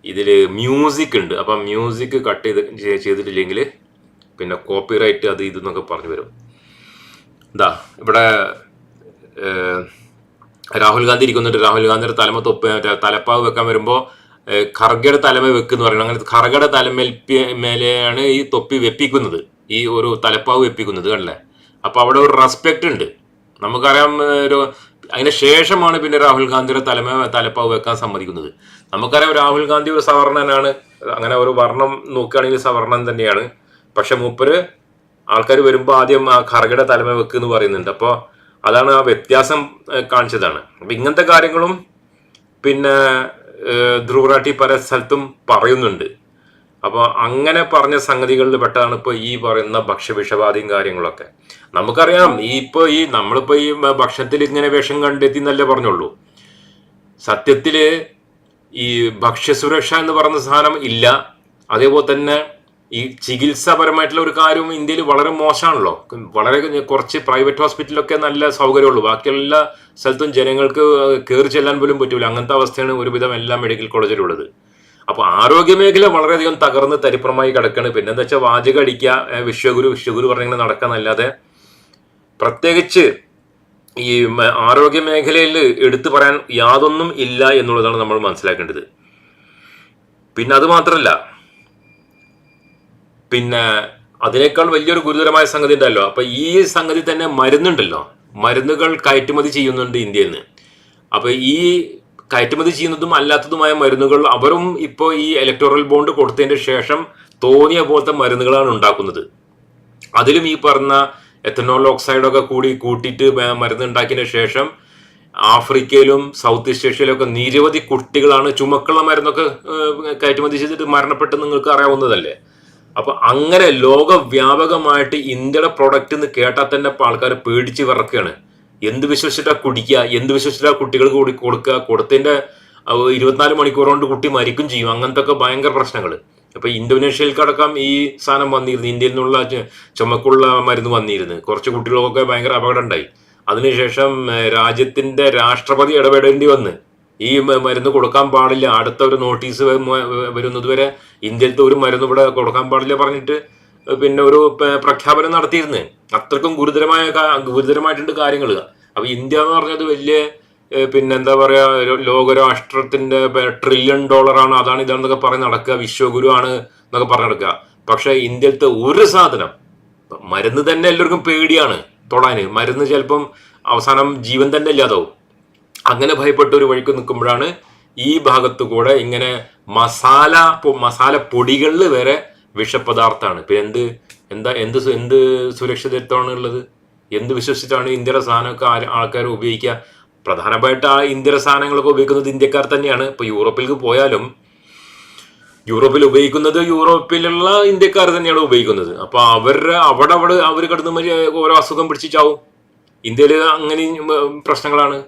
ഇതിൽ മ്യൂസിക് ഉണ്ട്. അപ്പം മ്യൂസിക് കട്ട് ചെയ്ത് ചെയ്തിട്ടില്ലെങ്കിൽ പിന്നെ കോപ്പിറൈറ്റ് അത് ഇതെന്നൊക്കെ പറഞ്ഞു വരും. ഇതാ ഇവിടെ രാഹുൽ ഗാന്ധി ഇരിക്കുന്നുണ്ട്. രാഹുൽ ഗാന്ധിയുടെ തലമ തൊപ്പ് തലപ്പാവ് വെക്കാൻ വരുമ്പോൾ ഖർഗയുടെ തലമ വെക്കുന്നു പറയുന്നത്. അങ്ങനെ ഖർഗയുടെ തലമേൽ മേലെയാണ് ഈ തൊപ്പി വെപ്പിക്കുന്നത്. ഈ ഒരു തലപ്പാവ് വെപ്പിക്കുന്നത് കണ്ടല്ലേ? അപ്പൊ അവിടെ ഒരു റെസ്പെക്ട് ഉണ്ട്. നമുക്കറിയാം ഒരു അതിന് ശേഷമാണ് പിന്നെ രാഹുൽ ഗാന്ധിയുടെ തലമ തലപ്പാവ് വെക്കാൻ സമ്മതിക്കുന്നത്. നമുക്കറിയാം രാഹുൽ ഗാന്ധി ഒരു സവർണനാണ് അങ്ങനെ ഒരു വർണം നോക്കുകയാണെങ്കിൽ സവർണൻ തന്നെയാണ്. പക്ഷെ മൂപ്പര് ആൾക്കാർ വരുമ്പോൾ ആദ്യം ആ ഖർഗയുടെ തലമ വെക്ക് എന്ന് പറയുന്നുണ്ട്. അപ്പോൾ അതാണ് ആ വ്യത്യാസം കാണിച്ചതാണ്. അപ്പൊ ഇങ്ങനത്തെ കാര്യങ്ങളും പിന്നെ ധ്രുവറാട്ടി പല സ്ഥലത്തും പറയുന്നുണ്ട്. അപ്പോൾ അങ്ങനെ പറഞ്ഞ സംഗതികളിൽ പെട്ടതാണ് ഇപ്പോൾ ഈ പറയുന്ന ഭക്ഷ്യവിഷബാധയും കാര്യങ്ങളൊക്കെ. നമുക്കറിയാം ഈ ഇപ്പോൾ ഈ നമ്മളിപ്പോൾ ഈ ഭക്ഷണത്തിൽ ഇങ്ങനെ വിഷം കണ്ടെത്തി എന്നല്ലേ പറഞ്ഞുള്ളൂ. സത്യത്തിൽ ഈ ഭക്ഷ്യസുരക്ഷ എന്ന് പറയുന്ന സാധനം ഇല്ല. അതേപോലെ തന്നെ ഈ ചികിത്സാപരമായിട്ടുള്ള ഒരു കാര്യവും ഇന്ത്യയിൽ വളരെ മോശമാണല്ലോ. വളരെ കുറച്ച് പ്രൈവറ്റ് ഹോസ്പിറ്റലൊക്കെ നല്ല സൗകര്യമുള്ളൂ. ബാക്കിയുള്ള സ്ഥലത്തും ജനങ്ങൾക്ക് കയറി ചെല്ലാൻ പോലും പറ്റൂല. അങ്ങനത്തെ അവസ്ഥയാണ് ഒരുവിധം എല്ലാ മെഡിക്കൽ കോളേജിലും ഉള്ളത് അപ്പോൾ ആരോഗ്യ മേഖല വളരെയധികം തകർന്ന് തരിപ്പണമായി പിന്നെ പിന്നെന്താ വെച്ചാൽ വാചകം അടിക്കുക വിശ്വഗുരു വിശ്വഗുരു പറഞ്ഞിങ്ങനെ നടക്കാന്നല്ലാതെ പ്രത്യേകിച്ച് ഈ ആരോഗ്യ മേഖലയിൽ എടുത്തു പറയാൻ യാതൊന്നും ഇല്ല എന്നുള്ളതാണ് നമ്മൾ മനസ്സിലാക്കേണ്ടത്. പിന്നെ അത് മാത്രമല്ല പിന്നെ അതിനേക്കാൾ വലിയൊരു ഗുരുതരമായ സംഗതി ഉണ്ടല്ലോ. അപ്പൊ ഈ സംഗതി തന്നെ മരുന്നുണ്ടല്ലോ. മരുന്നുകൾ കയറ്റുമതി ചെയ്യുന്നുണ്ട് ഇന്ത്യയിൽ നിന്ന് അപ്പൊ ഈ കയറ്റുമതി ചെയ്യുന്നതും അല്ലാത്തതുമായ മരുന്നുകൾ അവരും ഇപ്പോൾ ഈ ഇലക്ടോറൽ ബോണ്ട് കൊടുത്തതിന്റെ ശേഷം തോന്നിയ പോലത്തെ മരുന്നുകളാണ് ഉണ്ടാക്കുന്നത്. അതിലും ഈ പറഞ്ഞ എത്തനോൾ ഓക്സൈഡൊക്കെ കൂടി കൂട്ടിയിട്ട് മരുന്ന് ഉണ്ടാക്കിയതിന് ശേഷം ആഫ്രിക്കയിലും സൗത്ത് ഈസ്റ്റ് ഏഷ്യയിലും ഒക്കെ നിരവധി കുട്ടികളാണ് ചുമക്കുള്ള മരുന്നൊക്കെ കയറ്റുമതി ചെയ്തിട്ട് മരണപ്പെട്ട് നിങ്ങൾക്ക് അറിയാവുന്നതല്ലേ? അപ്പൊ അങ്ങനെ ലോകവ്യാപകമായിട്ട് ഇന്ത്യയുടെ പ്രൊഡക്റ്റ് എന്ന് കേട്ടാൽ തന്നെ ഇപ്പൊ ആൾക്കാർ പേടിച്ച് വിറക്കുകയാണ് എന്ത് വിശ്വസിച്ചിട്ടാ കുടിക്കുക? എന്ത് വിശ്വസിച്ചിട്ടാ കുട്ടികൾക്ക് കൂടി കൊടുക്കുക? കൊടുത്തതിന്റെ ഇരുപത്തിനാല് മണിക്കൂർ കൊണ്ട് കുട്ടി മരിക്കും ചെയ്യും. അങ്ങനത്തെ ഒക്കെ ഭയങ്കര പ്രശ്നങ്ങൾ ഇപ്പൊ ഇന്തോനേഷ്യയിൽക്കടക്കം ഈ സാധനം വന്നിരുന്നു. ഇന്ത്യയിൽ നിന്നുള്ള ചുമക്കുള്ള മരുന്ന് വന്നിരുന്നു. കുറച്ച് കുട്ടികളൊക്കെ ഭയങ്കര അപകടം ഉണ്ടായി. അതിനുശേഷം രാജ്യത്തിന്റെ രാഷ്ട്രപതി ഇടപെടേണ്ടി വന്ന്. ഈ മരുന്ന് കൊടുക്കാൻ പാടില്ല. അടുത്ത ഒരു നോട്ടീസ് വരുന്നത് വരെ ഇന്ത്യയിലത്തെ ഒരു മരുന്ന് ഇവിടെ കൊടുക്കാൻ പാടില്ല പറഞ്ഞിട്ട് പിന്നെ ഒരു പ്രഖ്യാപനം നടത്തിയിരുന്നു. അത്രക്കും ഗുരുതരമായ ഗുരുതരമായിട്ടുണ്ട് കാര്യങ്ങൾ അപ്പൊ ഇന്ത്യ എന്ന് പറഞ്ഞത് വലിയ പിന്നെ എന്താ പറയാ ലോകരാഷ്ട്രത്തിന്റെ ട്രില്യൺ ഡോളറാണ് അതാണ് ഇതാണെന്നൊക്കെ പറഞ്ഞ് നടക്കുക. വിശ്വഗുരു ആണ് എന്നൊക്കെ പറഞ്ഞു നടക്കുക. പക്ഷെ ഇന്ത്യയിലത്തെ ഒരു സാധനം മരുന്ന് തന്നെ എല്ലാവർക്കും പേടിയാണ് തൊടാന്. മരുന്ന് ചിലപ്പം അവസാനം ജീവൻ തന്നെ ഇല്ലാതാവും. അങ്ങനെ ഭയപ്പെട്ട ഒരു വഴിക്ക് നിൽക്കുമ്പോഴാണ് ഈ ഭാഗത്തു കൂടെ ഇങ്ങനെ മസാല മസാല പൊടികളിൽ വരെ വിഷപദാർത്ഥമാണ് ഇപ്പൊ എന്ത് എന്താ എന്ത് എന്ത് സുരക്ഷിതത്വമാണ് ഉള്ളത് എന്ത് വിശ്വസിച്ചിട്ടാണ് ഇന്ത്യയുടെ സാധനമൊക്കെ ആൾക്കാർ ഉപയോഗിക്കുക? പ്രധാനമായിട്ട് ആ ഇന്ത്യയുടെ സാധനങ്ങളൊക്കെ ഉപയോഗിക്കുന്നത് ഇന്ത്യക്കാർ തന്നെയാണ്. ഇപ്പൊ യൂറോപ്പിലേക്ക് പോയാലും യൂറോപ്പിൽ ഉപയോഗിക്കുന്നത് യൂറോപ്പിലുള്ള ഇന്ത്യക്കാർ തന്നെയാണ് ഉപയോഗിക്കുന്നത്. അപ്പോൾ അവരുടെ അവിടെ അവിടെ അവർ കിടന്ന് ഓരോ അസുഖം പിടിച്ച് ചാവും. ഇന്ത്യയിൽ അങ്ങനെ പ്രശ്നങ്ങളാണ്.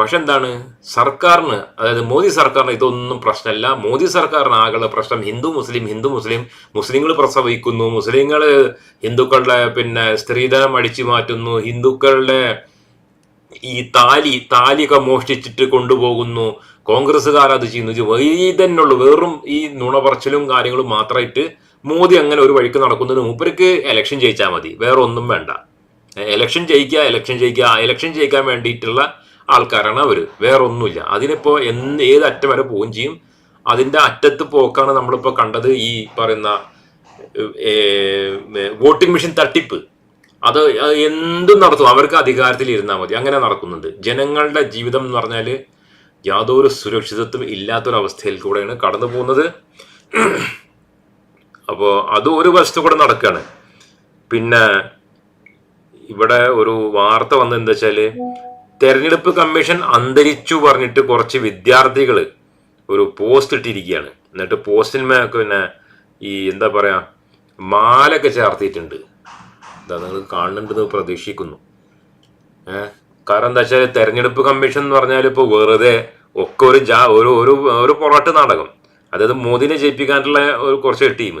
പക്ഷെ എന്താണ്? സർക്കാരിന് അതായത് മോദി സർക്കാരിന് ഇതൊന്നും പ്രശ്നമല്ല. മോദി സർക്കാരിന് ആകെയുള്ള പ്രശ്നം ഹിന്ദു മുസ്ലിം ഹിന്ദു മുസ്ലിം മുസ്ലിങ്ങൾ പ്രസവിക്കുന്നു മുസ്ലിങ്ങൾ ഹിന്ദുക്കളുടെ പിന്നെ സ്ത്രീധനം അടിച്ചു മാറ്റുന്നു ഹിന്ദുക്കളുടെ ഈ താലി താലിയൊക്കെ മോഷ്ടിച്ചിട്ട് കൊണ്ടുപോകുന്നു. കോൺഗ്രസ്സുകാർ അത് ചെയ്യുന്നു. ഇത് വെറും ഈ നുണ പറച്ചിലും കാര്യങ്ങളും മാത്രമായിട്ട് മോദി അങ്ങനെ ഒരു വഴിക്ക് നടക്കുന്നതിന് മൂപ്പർക്ക് എലക്ഷൻ ജയിച്ചാൽ മതി. വേറെ ഒന്നും വേണ്ട എലക്ഷൻ ജയിക്കുക എലക്ഷൻ ജയിക്കുക എലക്ഷൻ ജയിക്കാൻ വേണ്ടിയിട്ടുള്ള ആൾക്കാരാണ് അവർ വേറെ ഒന്നുമില്ല എന്ന് ഏത് അറ്റം വരെ പോവുകയും ചെയ്യും. അതിന്റെ അറ്റത്ത് പോക്കാണ് നമ്മളിപ്പോൾ കണ്ടത് ഈ പറയുന്ന വോട്ടിംഗ് മെഷീൻ തട്ടിപ്പ്. അത് എന്തും നടത്തും. അവർക്ക് അധികാരത്തിൽ ഇരുന്നാൽ മതി. അങ്ങനെ നടക്കുന്നുണ്ട്. ജനങ്ങളുടെ ജീവിതം എന്ന് പറഞ്ഞാൽ യാതൊരു സുരക്ഷിതത്വം ഇല്ലാത്തൊരവസ്ഥയിൽ കൂടെയാണ് കടന്നു പോകുന്നത്. അപ്പോൾ അത് ഒരു വശത്തു കൂടെ നടക്കുകയാണ് പിന്നെ ഇവിടെ ഒരു വാർത്ത വന്നത് എന്താ വെച്ചാൽ തെരഞ്ഞെടുപ്പ് കമ്മീഷൻ അന്തരിച്ചു പറഞ്ഞിട്ട് കുറച്ച് വിദ്യാർത്ഥികൾ ഒരു പോസ്റ്റ് ഇട്ടിരിക്കുകയാണ്. എന്നിട്ട് പോസ്റ്റിന്മേ പിന്നെ ഈ എന്താ പറയുക മാലൊക്കെ ചേർത്തിയിട്ടുണ്ട് ഇതാ നിങ്ങൾ കാണുന്നുണ്ടെന്ന് പ്രതീക്ഷിക്കുന്നു. ഏഹ് കാരണം എന്താ വെച്ചാൽ തെരഞ്ഞെടുപ്പ് കമ്മീഷൻ എന്ന് പറഞ്ഞാൽ ഇപ്പോൾ വെറുതെ ഒക്കെ ഒരു ജാ ഒരു ഒരു ഒരു പൊറോട്ട് നാടകം. അതായത് മോദിനെ ജയിപ്പിക്കാനുള്ള ഒരു കുറച്ച് ടീം.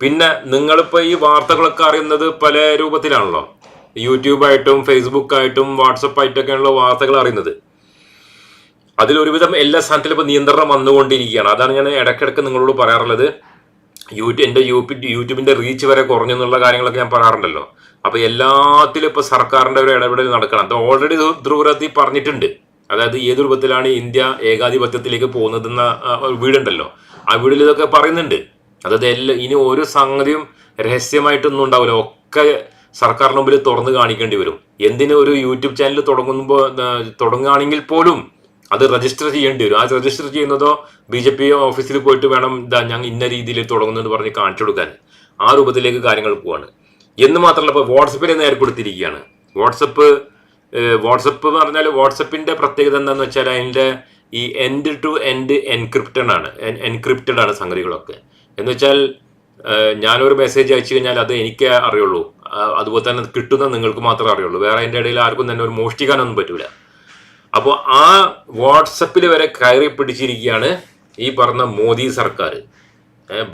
പിന്നെ നിങ്ങളിപ്പോൾ ഈ വാർത്തകളൊക്കെ അറിയുന്നത് പല രൂപത്തിലാണല്ലോ? യൂട്യൂബായിട്ടും ഫേസ്ബുക്കായിട്ടും വാട്സപ്പായിട്ടൊക്കെയാണല്ലോ വാർത്തകൾ അറിയുന്നത്. അതിൽ ഒരുവിധം എല്ലാ സ്ഥാനത്തിലും ഇപ്പോൾ നിയന്ത്രണം വന്നുകൊണ്ടിരിക്കുകയാണ്. അതാണ് ഞാൻ ഇടയ്ക്കിടയ്ക്ക് നിങ്ങളോട് പറയാറുള്ളത്. യൂട്യൂബ് എന്റെ യൂട്യൂബ് യൂട്യൂബിന്റെ റീച്ച് വരെ കുറഞ്ഞു എന്നുള്ള കാര്യങ്ങളൊക്കെ ഞാൻ പറയാറുണ്ടല്ലോ. അപ്പോൾ എല്ലാത്തിലും ഇപ്പോൾ സർക്കാരിന്റെ ഒരു ഇടപെടൽ നടക്കണം. അത് ഓൾറെഡി ധ്രുവരത്തി പറഞ്ഞിട്ടുണ്ട്. അതായത് ഏത് രൂപത്തിലാണ് ഇന്ത്യ ഏകാധിപത്യത്തിലേക്ക് പോകുന്നതെന്ന വീടുണ്ടല്ലോ. ആ വീടിൽ ഇതൊക്കെ പറയുന്നുണ്ട്. അതായത് എല്ലാ ഇനി ഒരു സംഗതിയും രഹസ്യമായിട്ടൊന്നും ഉണ്ടാവില്ല. ഒക്കെ സർക്കാരിന് മുമ്പിൽ തുറന്നു കാണിക്കേണ്ടി വരും. എന്തിന് ഒരു യൂട്യൂബ് ചാനൽ തുടങ്ങുമ്പോൾ തുടങ്ങുകയാണെങ്കിൽ പോലും അത് രജിസ്റ്റർ ചെയ്യേണ്ടി വരും. ആ രജിസ്റ്റർ ചെയ്യുന്നതോ ബി ജെ പി ഓഫീസിൽ പോയിട്ട് വേണം ഇതാ ഞങ്ങൾ ഇന്ന രീതിയിൽ തുടങ്ങുന്നെന്ന് പറഞ്ഞ് കാണിച്ചു കൊടുക്കാൻ. ആ രൂപത്തിലേക്ക് കാര്യങ്ങൾ പോവാണ്. എന്ന് മാത്രമല്ല ഇപ്പോൾ വാട്സപ്പിനെ നേരെ കൊടുത്തിരിക്കുകയാണ് വാട്സപ്പ് വാട്സപ്പ് എന്ന് പറഞ്ഞാൽ വാട്സപ്പിന്റെ പ്രത്യേകത എന്താണെന്ന് വെച്ചാൽ അതിന്റെ ഈ എൻഡ് ടു എൻഡ് എൻക്രിപ്റ്റഡ് ആണ്. എൻക്രിപ്റ്റഡ് ആണ് സംഗതികളൊക്കെ. എന്ന് വെച്ചാൽ ഞാനൊരു മെസ്സേജ് അയച്ചു കഴിഞ്ഞാൽ അത് എനിക്ക് അറിയുള്ളൂ. അതുപോലെ തന്നെ കിട്ടുന്ന നിങ്ങൾക്ക് മാത്രമേ അറിയുള്ളൂ. വേറെ അതിന്റെ ഇടയിൽ ആർക്കും തന്നെ ഒരു മോഷ്ടിക്കാനൊന്നും പറ്റൂല. അപ്പോൾ ആ വാട്സപ്പിൽ വരെ കയറി പിടിച്ചിരിക്കുകയാണ് ഈ പറഞ്ഞ മോദി സർക്കാർ.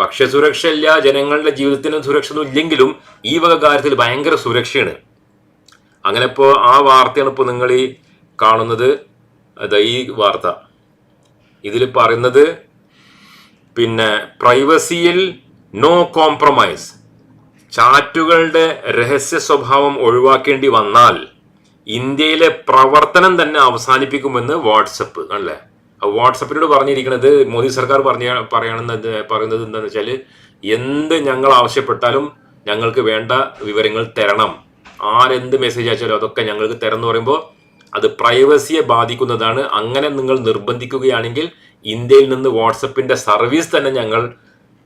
ഭക്ഷ്യസുരക്ഷ ഇല്ല ജനങ്ങളുടെ ജീവിതത്തിനും സുരക്ഷ ഒന്നും ഇല്ലെങ്കിലും ഈ വക കാര്യത്തിൽ ഭയങ്കര സുരക്ഷയാണ്. അങ്ങനെ ഇപ്പോൾ ആ വാർത്തയാണ് ഇപ്പോൾ നിങ്ങൾ ഈ കാണുന്നത്. അതാ ഈ വാർത്ത. ഇതിൽ പറയുന്നത് പിന്നെ പ്രൈവസിയിൽ നോ കോംപ്രമൈസ് ചാറ്റുകളുടെ രഹസ്യ സ്വഭാവം ഒഴിവാക്കേണ്ടി വന്നാൽ ഇന്ത്യയിലെ പ്രവർത്തനം തന്നെ അവസാനിപ്പിക്കുമെന്ന് വാട്സപ്പ് അല്ലേ? വാട്സപ്പിനോട് പറഞ്ഞിരിക്കുന്നത് മോദി സർക്കാർ പറഞ്ഞ പറയണത് പറയുന്നത് എന്താണെന്ന് വെച്ചാൽ എന്ത് ഞങ്ങൾ ആവശ്യപ്പെട്ടാലും ഞങ്ങൾക്ക് വേണ്ട വിവരങ്ങൾ തരണം. ആരെന്ത് മെസ്സേജ് അയച്ചാലും അതൊക്കെ ഞങ്ങൾക്ക് തരം എന്ന് പറയുമ്പോൾ അത് പ്രൈവസിയെ ബാധിക്കുന്നതാണ്. അങ്ങനെ നിങ്ങൾ നിർബന്ധിക്കുകയാണെങ്കിൽ ഇന്ത്യയിൽ നിന്ന് വാട്സപ്പിന്റെ സർവീസ് തന്നെ ഞങ്ങൾ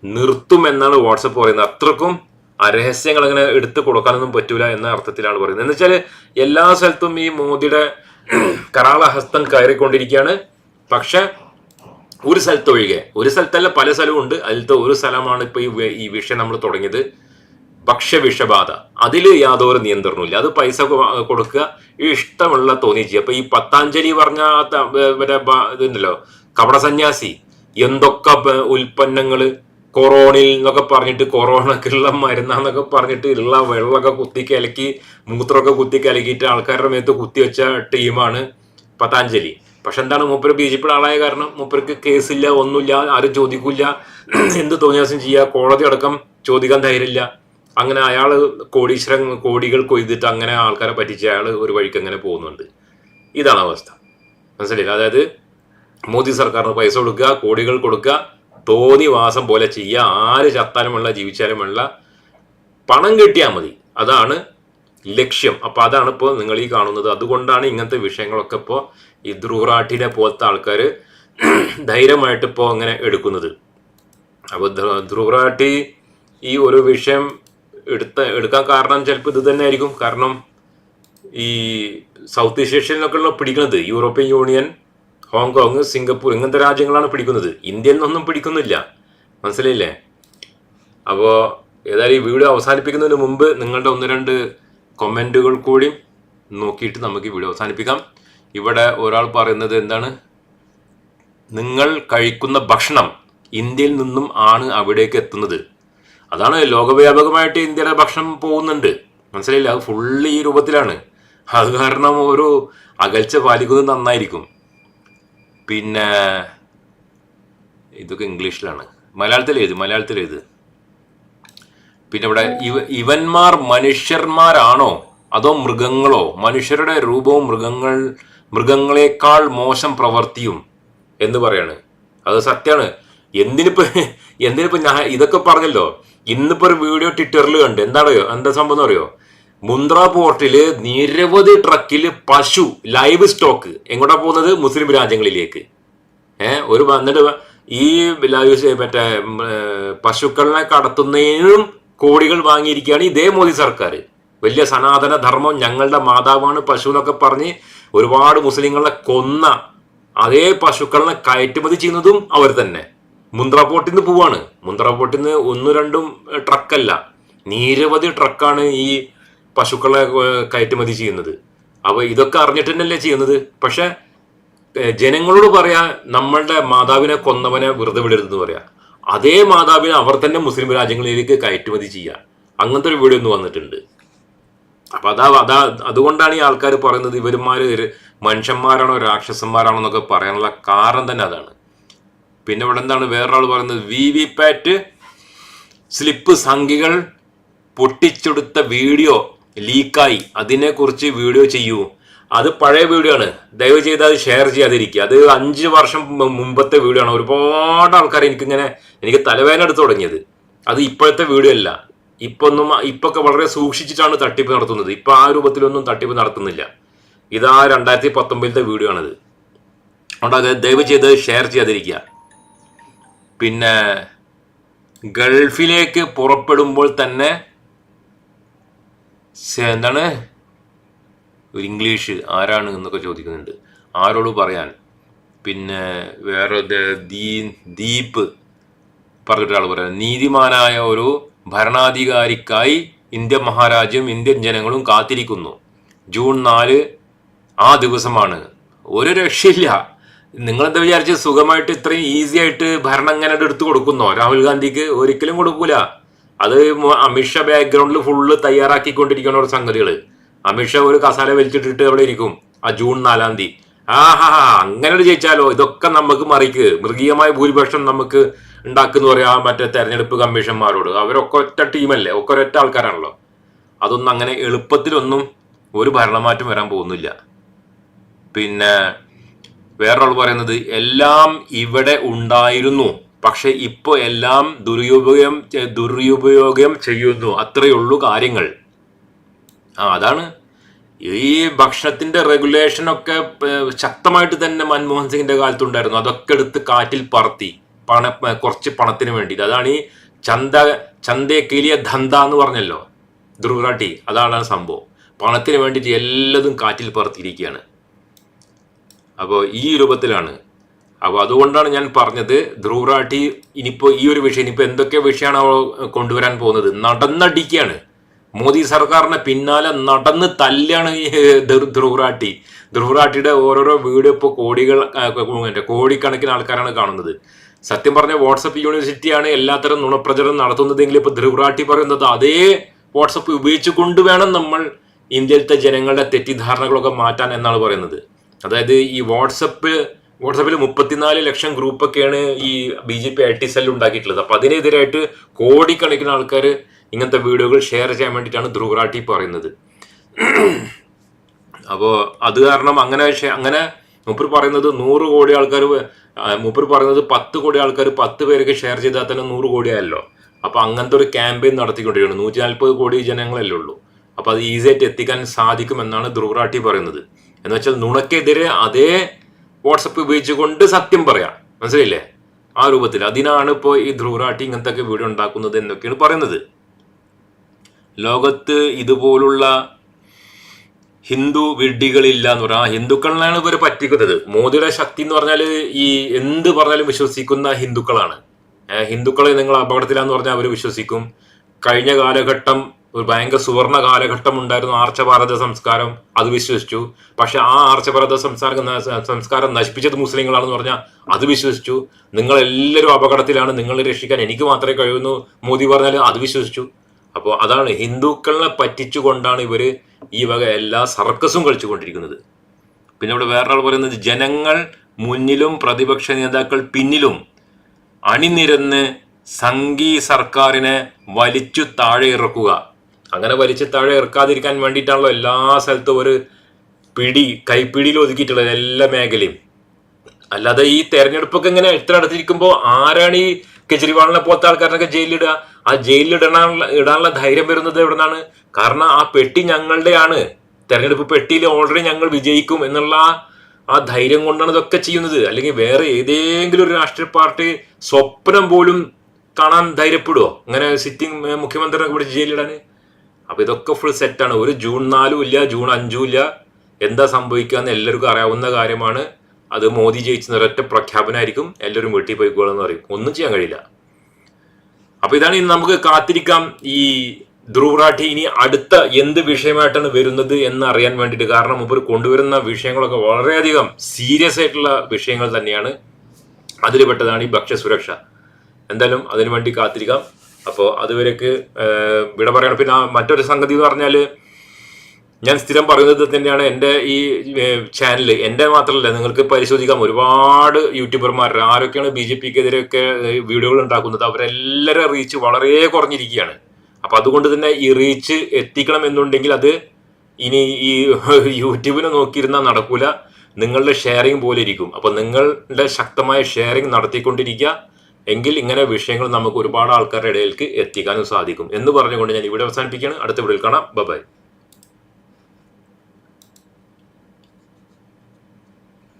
നിർത്തുമെന്നാണ് വാട്സപ്പ് പറയുന്നത്. അത്രക്കും ആ രഹസ്യങ്ങൾ അങ്ങനെ എടുത്തു കൊടുക്കാനൊന്നും പറ്റൂല എന്ന അർത്ഥത്തിലാണ് പറയുന്നത്. എന്ന് വെച്ചാൽ എല്ലാ സ്ഥലത്തും ഈ മോദിയുടെ കരാളഹസ്തം കയറിക്കൊണ്ടിരിക്കുകയാണ്. പക്ഷെ ഒരു സ്ഥലത്തൊഴികെ ഒരു സ്ഥലത്തല്ല പല സ്ഥലവും ഉണ്ട്. അതിലത്തെ ഒരു സ്ഥലമാണ് ഇപ്പൊ ഈ വിഷയം നമ്മൾ തുടങ്ങിയത്. ഭക്ഷ്യവിഷബാധ അതിൽ യാതൊരു നിയന്ത്രണമില്ല അത് പൈസ കൊടുക്കുക ഇഷ്ടമുള്ള തോന്നി ചെയ്യുക. അപ്പൊ ഈ പത്താഞ്ജലി പറഞ്ഞ മറ്റേ ഇതുണ്ടല്ലോ കപടസന്യാസി എന്തൊക്കെ ഉൽപ്പന്നങ്ങൾ കൊറോണയിൽ എന്നൊക്കെ പറഞ്ഞിട്ട് കൊറോണക്കുള്ള മരുന്നാന്നൊക്കെ പറഞ്ഞിട്ട് ഉള്ള വെള്ളമൊക്കെ കുത്തി കലക്കി മൂത്രമൊക്കെ കുത്തി കലക്കിയിട്ട് ആൾക്കാരുടെ മേത്ത് കുത്തിവെച്ച ടീമാണ് പതാഞ്ജലി. പക്ഷെ എന്താണ് മൂപ്പര് ബി ജെ പിയുടെ ആളായ കാരണം മൂപ്പർക്ക് കേസില്ല ഒന്നുമില്ല ആരും ചോദിക്കില്ല. എന്ത് തോന്നിയാസം ചെയ്യുക കോടതി അടക്കം ചോദിക്കാൻ ധൈര്യമില്ല. അങ്ങനെ അയാൾ കോടീശ്വരം കോടികൾ കൊയ്തിട്ട് അങ്ങനെ ആൾക്കാരെ പറ്റിച്ച് അയാൾ ഒരു വഴിക്ക് അങ്ങനെ പോകുന്നുണ്ട്. ഇതാണ് അവസ്ഥ. മനസ്സിലായില്ല? അതായത് മോദി സർക്കാരിന് പൈസ കൊടുക്കുക കോടികൾ കൊടുക്കുക തോന്നി വാസം പോലെ ചെയ്യുക ആര് ചത്താലും വേണ്ട ജീവിച്ചാലും വേണ്ട പണം കിട്ടിയാൽ മതി. അതാണ് ലക്ഷ്യം. അപ്പോൾ അതാണ് ഇപ്പോൾ നിങ്ങൾ ഈ കാണുന്നത്. അതുകൊണ്ടാണ് ഇങ്ങനത്തെ വിഷയങ്ങളൊക്കെ ഇപ്പോൾ ഈ ധ്രുവറാട്ടിനെ പോലത്തെ ആൾക്കാർ ധൈര്യമായിട്ട് ഇപ്പോൾ അങ്ങനെ എടുക്കുന്നത്. അപ്പോൾ ധ്രുവറാട്ടി ഈ ഒരു വിഷയം എടുത്ത എടുക്കാൻ കാരണം ചിലപ്പോൾ ഇത് തന്നെ ആയിരിക്കും കാരണം ഈ സൗത്ത് ഏഷ്യയിലൊക്കെയുള്ള പിടിക്കുന്നത്. യൂറോപ്യൻ യൂണിയൻ ഹോങ്കോങ് സിംഗപ്പൂർ ഇങ്ങനത്തെ രാജ്യങ്ങളാണ് പിടിക്കുന്നത്. ഇന്ത്യയിൽ നിന്നൊന്നും പിടിക്കുന്നില്ല. മനസ്സിലായില്ലേ? അപ്പോൾ ഏതായാലും ഈ വീഡിയോ അവസാനിപ്പിക്കുന്നതിന് മുമ്പ് നിങ്ങളുടെ ഒന്ന് രണ്ട് കൊമന്റുകൾ കൂടി നോക്കിയിട്ട് നമുക്ക് ഈ വീഡിയോ അവസാനിപ്പിക്കാം. ഇവിടെ ഒരാൾ പറയുന്നത് എന്താണ്? നിങ്ങൾ കഴിക്കുന്ന ഭക്ഷണം ഇന്ത്യയിൽ നിന്നും ആണ് അവിടേക്ക് എത്തുന്നത്. അതാണ് ലോകവ്യാപകമായിട്ട് ഇന്ത്യയുടെ ഭക്ഷണം പോകുന്നുണ്ട്. മനസ്സിലായില്ല? അത് ഫുള്ള് ഈ രൂപത്തിലാണ്. അത് കാരണം ഒരു അകൽച്ച പാലിക്കുന്നത് നന്നായിരിക്കും. പിന്നെ ഇതൊക്കെ ഇംഗ്ലീഷിലാണ്. മലയാളത്തിൽ എഴുത് മലയാളത്തിൽ എഴുത് പിന്നെ ഇവിടെ ഇവ ഇവന്മാർ മനുഷ്യന്മാരാണോ? അതോ മൃഗങ്ങളോ? മനുഷ്യരുടെ രൂപവും മൃഗങ്ങൾ മൃഗങ്ങളെക്കാൾ മോശം പ്രവർത്തിയും എന്ന് പറയാണ്. അത് സത്യമാണ് എന്തിനിപ്പോ എന്തിനിപ്പോ ഞാൻ ഇതൊക്കെ പറഞ്ഞല്ലോ. ഇന്നിപ്പോ ഒരു വീഡിയോ ട്വിറ്ററിൽ കണ്ട്. എന്താണോ എന്താ സംഭവം അറിയോ? മുന്ദ്ര പോർട്ടിൽ നിരവധി ട്രക്കിൽ പശു ലൈവ് സ്റ്റോക്ക് എങ്ങോട്ടാ പോകുന്നത്? മുസ്ലിം രാജ്യങ്ങളിലേക്ക്. ഏഹ് ഒരു വന്നിട്ട് ഈ ലൈവ് മറ്റേ പശുക്കളെ കടത്തുന്നതിനും കോടികൾ വാങ്ങിയിരിക്കുകയാണ് ഇതേ മോദി സർക്കാർ വലിയ സനാതന ധർമ്മം ഞങ്ങളുടെ മാതാവാണ് പശു എന്നൊക്കെ പറഞ്ഞ് ഒരുപാട് മുസ്ലിങ്ങളെ കൊന്ന അതേ പശുക്കളെ കയറ്റുമതി ചെയ്യുന്നതും അവർ തന്നെ. മുന്ദ്ര പോർട്ടിൽ നിന്ന് പോവാണ്. മുന്ദ്ര പോർട്ടിൽ നിന്ന് ഒന്നും രണ്ടും ട്രക്കല്ല. നിരവധി ട്രക്കാണ് ഈ പശുക്കളെ കയറ്റുമതി ചെയ്യുന്നത്. അപ്പൊ ഇതൊക്കെ അറിഞ്ഞിട്ട് തന്നെയല്ലേ ചെയ്യുന്നത്? പക്ഷെ ജനങ്ങളോട് പറയാ നമ്മളുടെ മാതാവിനെ കൊന്നവനെ വെറുതെ വിടരുതെന്ന് പറയാ. അതേ മാതാവിനെ അവർ തന്നെ മുസ്ലിം രാജ്യങ്ങളിലേക്ക് കയറ്റുമതി ചെയ്യുക അങ്ങനത്തെ ഒരു വീഡിയോ ഒന്ന് വന്നിട്ടുണ്ട്. അപ്പൊ അതാ അതാ അതുകൊണ്ടാണ് ഈ ആൾക്കാർ പറയുന്നത് ഇവരുമാര് മനുഷ്യന്മാരാണോ രാക്ഷസന്മാരാണോ എന്നൊക്കെ പറയാനുള്ള കാരണം തന്നെ അതാണ്. പിന്നെ ഇവിടെ എന്താണ് വേറൊരാൾ പറയുന്നത്? വി വി പാറ്റ് സ്ലിപ്പ് സംഖ്യകൾ പൊട്ടിച്ചെടുത്ത വീഡിയോ ലീക്കായി. അതിനെക്കുറിച്ച് വീഡിയോ ചെയ്യൂ. അത് പഴയ വീഡിയോ ആണ്. ദയവ് ചെയ്ത് അത് ഷെയർ ചെയ്യാതിരിക്കുക. അത് അഞ്ച് വർഷം മുമ്പത്തെ വീഡിയോ ആണ്. ഒരുപാട് ആൾക്കാർ എനിക്കിങ്ങനെ എനിക്ക് തലവേദന എടുത്തു തുടങ്ങിയത്. അത് ഇപ്പോഴത്തെ വീഡിയോ അല്ല. ഇപ്പൊ ഒന്നും ഇപ്പൊക്കെ വളരെ സൂക്ഷിച്ചിട്ടാണ് തട്ടിപ്പ് നടത്തുന്നത്. ഇപ്പൊ ആ രൂപത്തിലൊന്നും തട്ടിപ്പ് നടത്തുന്നില്ല. ഇതാ രണ്ടായിരത്തി പത്തൊമ്പതിലത്തെ വീഡിയോ ആണിത്. അതുകൊണ്ട് അത് ദയവ് ചെയ്ത് ഷെയർ ചെയ്യാതിരിക്കുക. പിന്നെ ഗൾഫിലേക്ക് പുറപ്പെടുമ്പോൾ തന്നെ എന്താണ്? ഒരു ഇംഗ്ലീഷ് ആരാണ് എന്നൊക്കെ ചോദിക്കുന്നുണ്ട്. ആരോട് പറയാൻ? പിന്നെ വേറെ ദീപ് പറഞ്ഞിട്ടൊരാൾ പറയാം നീതിമാനായ ഒരു ഭരണാധികാരിക്കായി ഇന്ത്യൻ മഹാരാജ്യം ഇന്ത്യൻ ജനങ്ങളും കാത്തിരിക്കുന്നു. ജൂൺ നാല് ആ ദിവസമാണ്. ഒരു രക്ഷയില്ല. നിങ്ങളെന്താ വിചാരിച്ച്? സുഖമായിട്ട് ഇത്രയും ഈസി ആയിട്ട് ഭരണം ഇങ്ങനെ എടുത്തു കൊടുക്കുന്നോ? രാഹുൽ ഗാന്ധിക്ക് ഒരിക്കലും കൊടുക്കൂല. അത് അമിഷ ബാക്ക്ഗ്രൗണ്ടിൽ ഫുള്ള് തയ്യാറാക്കിക്കൊണ്ടിരിക്കുന്ന ഒരു സംഗതികൾ അമിഷ ഒരു കസാല വലിച്ചിട്ടിട്ട് അവിടെ ഇരിക്കും? ആ ജൂൺ നാലാം തീയതി. ആഹാ അങ്ങനെ ഒരു ജയിച്ചാലോ? ഇതൊക്കെ നമുക്ക് മറിക്ക്. മൃഗീയമായ ഭൂരിപക്ഷം നമുക്ക് ഉണ്ടാക്കുന്ന പറയാ മറ്റേ തെരഞ്ഞെടുപ്പ് കമ്മീഷന്മാരോട്. അവരൊക്കെ ഒറ്റ ടീമല്ലേ? ഒക്കെ ഒരൊറ്റ ആൾക്കാരാണല്ലോ. അതൊന്നും അങ്ങനെ എളുപ്പത്തിലൊന്നും ഒരു ഭരണമാറ്റം വരാൻ പോകുന്നില്ല. പിന്നെ വേറൊരാൾ പറയുന്നത് എല്ലാം ഇവിടെ ഉണ്ടായിരുന്നു. പക്ഷെ ഇപ്പോൾ എല്ലാം ദുരുപയോഗം ദുരുപയോഗം ചെയ്യുന്നു. അത്രയേ ഉള്ളൂ കാര്യങ്ങൾ. ആ അതാണ്. ഈ ഭക്ഷണത്തിന്റെ റെഗുലേഷനൊക്കെ ശക്തമായിട്ട് തന്നെ മൻമോഹൻ സിംഗിന്റെ കാലത്തുണ്ടായിരുന്നു. അതൊക്കെ എടുത്ത് കാറ്റിൽ പറത്തി. പണ കുറച്ച് പണത്തിന് വേണ്ടിയിട്ട്. അതാണ് ഈ ചന്ത ചന്തേക്കിലിയ ധന്ത എന്ന് പറഞ്ഞല്ലോ. ധ്രുവറാട്ടി അതാണ് ആ സംഭവം. പണത്തിന് വേണ്ടിയിട്ട് എല്ലാതും കാറ്റിൽ പറത്തിയിരിക്കുകയാണ്. അപ്പോൾ ഈ രൂപത്തിലാണ് അപ്പോൾ അതുകൊണ്ടാണ് ഞാൻ പറഞ്ഞത് ധ്രുവറാട്ടി ഇനിയിപ്പോൾ ഈ ഒരു വിഷയം ഇനിയിപ്പോൾ എന്തൊക്കെ വിഷയമാണ് അവൾ കൊണ്ടുവരാൻ പോകുന്നത്? നടന്നടിക്കുകയാണ് മോദി സർക്കാരിനെ പിന്നാലെ നടന്ന് തല്ലാണ് ഈ ധ്രു- ധ്രുവറാട്ടി ധ്രുവറാട്ടിയുടെ ഓരോരോ വീഡിയോ ഇപ്പോൾ കോടികൾ കോടിക്കണക്കിന് ആൾക്കാരാണ് കാണുന്നത്. സത്യം പറഞ്ഞ വാട്സപ്പ് യൂണിവേഴ്സിറ്റിയാണ് എല്ലാത്തരം നുണപ്രചരണം നടത്തുന്നതെങ്കിൽ ഇപ്പോൾ ധ്രുവറാട്ടി പറയുന്നത് അതേ വാട്സപ്പ് ഉപയോഗിച്ചുകൊണ്ട് വേണം നമ്മൾ ഇന്ത്യയിലത്തെ ജനങ്ങളുടെ തെറ്റിദ്ധാരണകളൊക്കെ മാറ്റാൻ എന്നാണ് പറയുന്നത്. അതായത് ഈ വാട്സപ്പ് വാട്സപ്പിൽ മുപ്പത്തിനാല് ലക്ഷം ഗ്രൂപ്പൊക്കെയാണ് ഈ ബി ജെ പി ടി സെൽ ഉണ്ടാക്കിയിട്ടുള്ളത്. അപ്പൊ അതിനെതിരായിട്ട് കോടിക്കണക്കിന് ആൾക്കാർ ഇങ്ങനത്തെ വീഡിയോകൾ ഷെയർ ചെയ്യാൻ വേണ്ടിയിട്ടാണ് ധ്രുവറാട്ടി പറയുന്നത്. അപ്പോൾ അത് കാരണം അങ്ങനെ അങ്ങനെ മൂപ്പർ പറയുന്നത് നൂറ് കോടി ആൾക്കാർ മൂപ്പർ പറയുന്നത് പത്ത് കോടി ആൾക്കാർ പത്ത് പേരൊക്കെ ഷെയർ ചെയ്താൽ തന്നെ നൂറ് കോടിയായല്ലോ. അപ്പോൾ അങ്ങനത്തെ ഒരു ക്യാമ്പയിൻ നടത്തിക്കൊണ്ടിരിക്കുന്നു. നൂറ്റി നാൽപ്പത് കോടി ജനങ്ങളല്ലേ ഉള്ളൂ. അപ്പോൾ അത് ഈസി ആയിട്ട് എത്തിക്കാൻ സാധിക്കുമെന്നാണ് ധ്രുവറാട്ടി പറയുന്നത്. എന്ന് വെച്ചാൽ നുണക്കെതിരെ അതേ വാട്സപ്പ് ഉപയോഗിച്ചുകൊണ്ട് സത്യം പറയാം. മനസ്സിലായില്ലേ? ആ രൂപത്തിൽ. അതിനാണ് ഇപ്പോൾ ഈ ധ്രുവറാട്ടി ഇങ്ങനത്തെ ഒക്കെ വീഡിയോ ഉണ്ടാക്കുന്നത് എന്നൊക്കെയാണ് പറയുന്നത്. ലോകത്ത് ഇതുപോലുള്ള ഹിന്ദു വിഡ്ഢികളില്ല എന്ന് പറഞ്ഞാൽ ആ ഹിന്ദുക്കളിലാണ് ഇവർ പറ്റിക്കുന്നത്. മോദിയുടെ ശക്തി എന്ന് പറഞ്ഞാൽ ഈ എന്ത് പറഞ്ഞാലും വിശ്വസിക്കുന്ന ഹിന്ദുക്കളാണ്. ഹിന്ദുക്കളെ നിങ്ങൾ അപകടത്തിലാന്ന് പറഞ്ഞാൽ അവർ വിശ്വസിക്കും. കഴിഞ്ഞ കാലഘട്ടം ഒരു ഭയങ്കര സുവർണ കാലഘട്ടം ഉണ്ടായിരുന്നു ആർച്ചഭാരത സംസ്കാരം അത് വിശ്വസിച്ചു. പക്ഷെ ആ ആർച്ചഭാരത സംസ്കാരം സംസ്കാരം നശിപ്പിച്ചത് മുസ്ലിങ്ങളാണെന്ന് പറഞ്ഞാൽ അത് വിശ്വസിച്ചു. നിങ്ങൾ എല്ലാവരും അപകടത്തിലാണ് നിങ്ങളെ രക്ഷിക്കാൻ എനിക്ക് മാത്രമേ കഴിയുന്നു മോദി പറഞ്ഞാൽ അത് വിശ്വസിച്ചു. അപ്പോൾ അതാണ് ഹിന്ദുക്കളെ പറ്റിച്ചുകൊണ്ടാണ് ഇവർ ഈ വക എല്ലാ സർക്കസും കളിച്ചുകൊണ്ടിരിക്കുന്നത്. പിന്നെ ഇവിടെ വേറൊരാൾ പറയുന്നത് ജനങ്ങൾ മുന്നിലും പ്രതിപക്ഷ നേതാക്കൾ പിന്നിലും അണിനിരന്ന് സംഘീ സർക്കാരിനെ വലിച്ചു താഴെ ഇറക്കുക. അങ്ങനെ വലിച്ചു താഴെ ഇറക്കാതിരിക്കാൻ വേണ്ടിയിട്ടാണല്ലോ എല്ലാ സ്ഥലത്തും ഒരു പിടി കൈപ്പിടിയിൽ ഒതുക്കിയിട്ടുള്ളത് എല്ലാ മേഖലയും. അല്ലാതെ ഈ തെരഞ്ഞെടുപ്പൊക്കെ ഇങ്ങനെ ഇത്ര അടുത്തിരിക്കുമ്പോൾ ആരാണ് ഈ കെജ്രിവാളിനെ പോലത്തെ ആൾക്കാരനൊക്കെ ജയിലിലിടുക? ആ ജയിലിലിടാനുള്ള ഇടാനുള്ള ധൈര്യം വരുന്നത് എവിടെ നിന്നാണ് കാരണം ആ പെട്ടി ഞങ്ങളുടെയാണ്. തെരഞ്ഞെടുപ്പ് പെട്ടിയിൽ ഓൾറെഡി ഞങ്ങൾ വിജയിക്കും എന്നുള്ള ആ- ധൈര്യം കൊണ്ടാണ് ഇതൊക്കെ ചെയ്യുന്നത്. അല്ലെങ്കിൽ വേറെ ഏതെങ്കിലും ഒരു രാഷ്ട്രീയ പാർട്ടി സ്വപ്നം പോലും കാണാൻ ധൈര്യപ്പെടുവോ? അങ്ങനെ സിറ്റിംഗ് മുഖ്യമന്ത്രിനെ കൂടി ജയിലിടാൻ അപ്പൊ ഇതൊക്കെ ഫുൾ സെറ്റാണ് ഒരു ജൂൺ നാലും ഇല്ല ജൂൺ അഞ്ചും ഇല്ല. എന്താ സംഭവിക്കുക എന്ന് എല്ലാവർക്കും അറിയാവുന്ന കാര്യമാണ്. അത് മോദി ജയിച്ചെന്ന ഒരൊറ്റ പ്രഖ്യാപനമായിരിക്കും എല്ലാവരും വീട്ടിൽ പോയിക്കോളെന്ന് പറയും. ഒന്നും ചെയ്യാൻ കഴിയില്ല. അപ്പോൾ ഇതാണ് ഇനി നമുക്ക് കാത്തിരിക്കാം. ഈ ധ്രുവറാഠി ഇനി അടുത്ത എന്ത് വിഷയമായിട്ടാണ് വരുന്നത് എന്ന് അറിയാൻ വേണ്ടിയിട്ട്. കാരണം മുമ്പ് കൊണ്ടുവരുന്ന വിഷയങ്ങളൊക്കെ വളരെയധികം സീരിയസ് ആയിട്ടുള്ള വിഷയങ്ങൾ തന്നെയാണ്. അതിൽ പെട്ടതാണ് ഈ ഭക്ഷ്യസുരക്ഷ എന്തായാലും അതിനു വേണ്ടി കാത്തിരിക്കാം. അപ്പോൾ അതുവരേക്ക് വിട പറയണം. പിന്നെ മറ്റൊരു സംഗതി എന്ന് പറഞ്ഞാൽ ഞാൻ സ്ഥിരം പറയുന്നത് തന്നെയാണ് എന്റെ ഈ ചാനൽ എന്റെ മാത്രമല്ല നിങ്ങൾക്ക് പരിശോധിക്കാം. ഒരുപാട് യൂട്യൂബർമാർ ആരൊക്കെയാണ് ബി ജെ പിക്കെതിരെയൊക്കെ വീഡിയോകൾ ഉണ്ടാക്കുന്നത് അവരെല്ലാവരും റീച്ച് വളരെ കുറഞ്ഞിരിക്കുകയാണ്. അപ്പൊ അതുകൊണ്ട് തന്നെ ഈ റീച്ച് എത്തിക്കണം എന്നുണ്ടെങ്കിൽ അത് ഇനി ഈ യൂട്യൂബിനെ നോക്കിയിരുന്നാൽ നടക്കൂല. നിങ്ങളുടെ ഷെയറിങ് പോലെ ഇരിക്കും. അപ്പൊ നിങ്ങളുടെ ശക്തമായ ഷെയറിങ് നടത്തിക്കൊണ്ടിരിക്കുക. എങ്കിൽ ഇങ്ങനെ വിഷയങ്ങൾ നമുക്ക് ഒരുപാട് ആൾക്കാരുടെ ഇടയിലേക്ക് എത്തിക്കാനും സാധിക്കും എന്ന് പറഞ്ഞുകൊണ്ട് ഞാൻ ഇവിടെ അവസാനിപ്പിക്കുകയാണ്. അടുത്ത വീഡിയോയിൽ കാണാം. ബൈ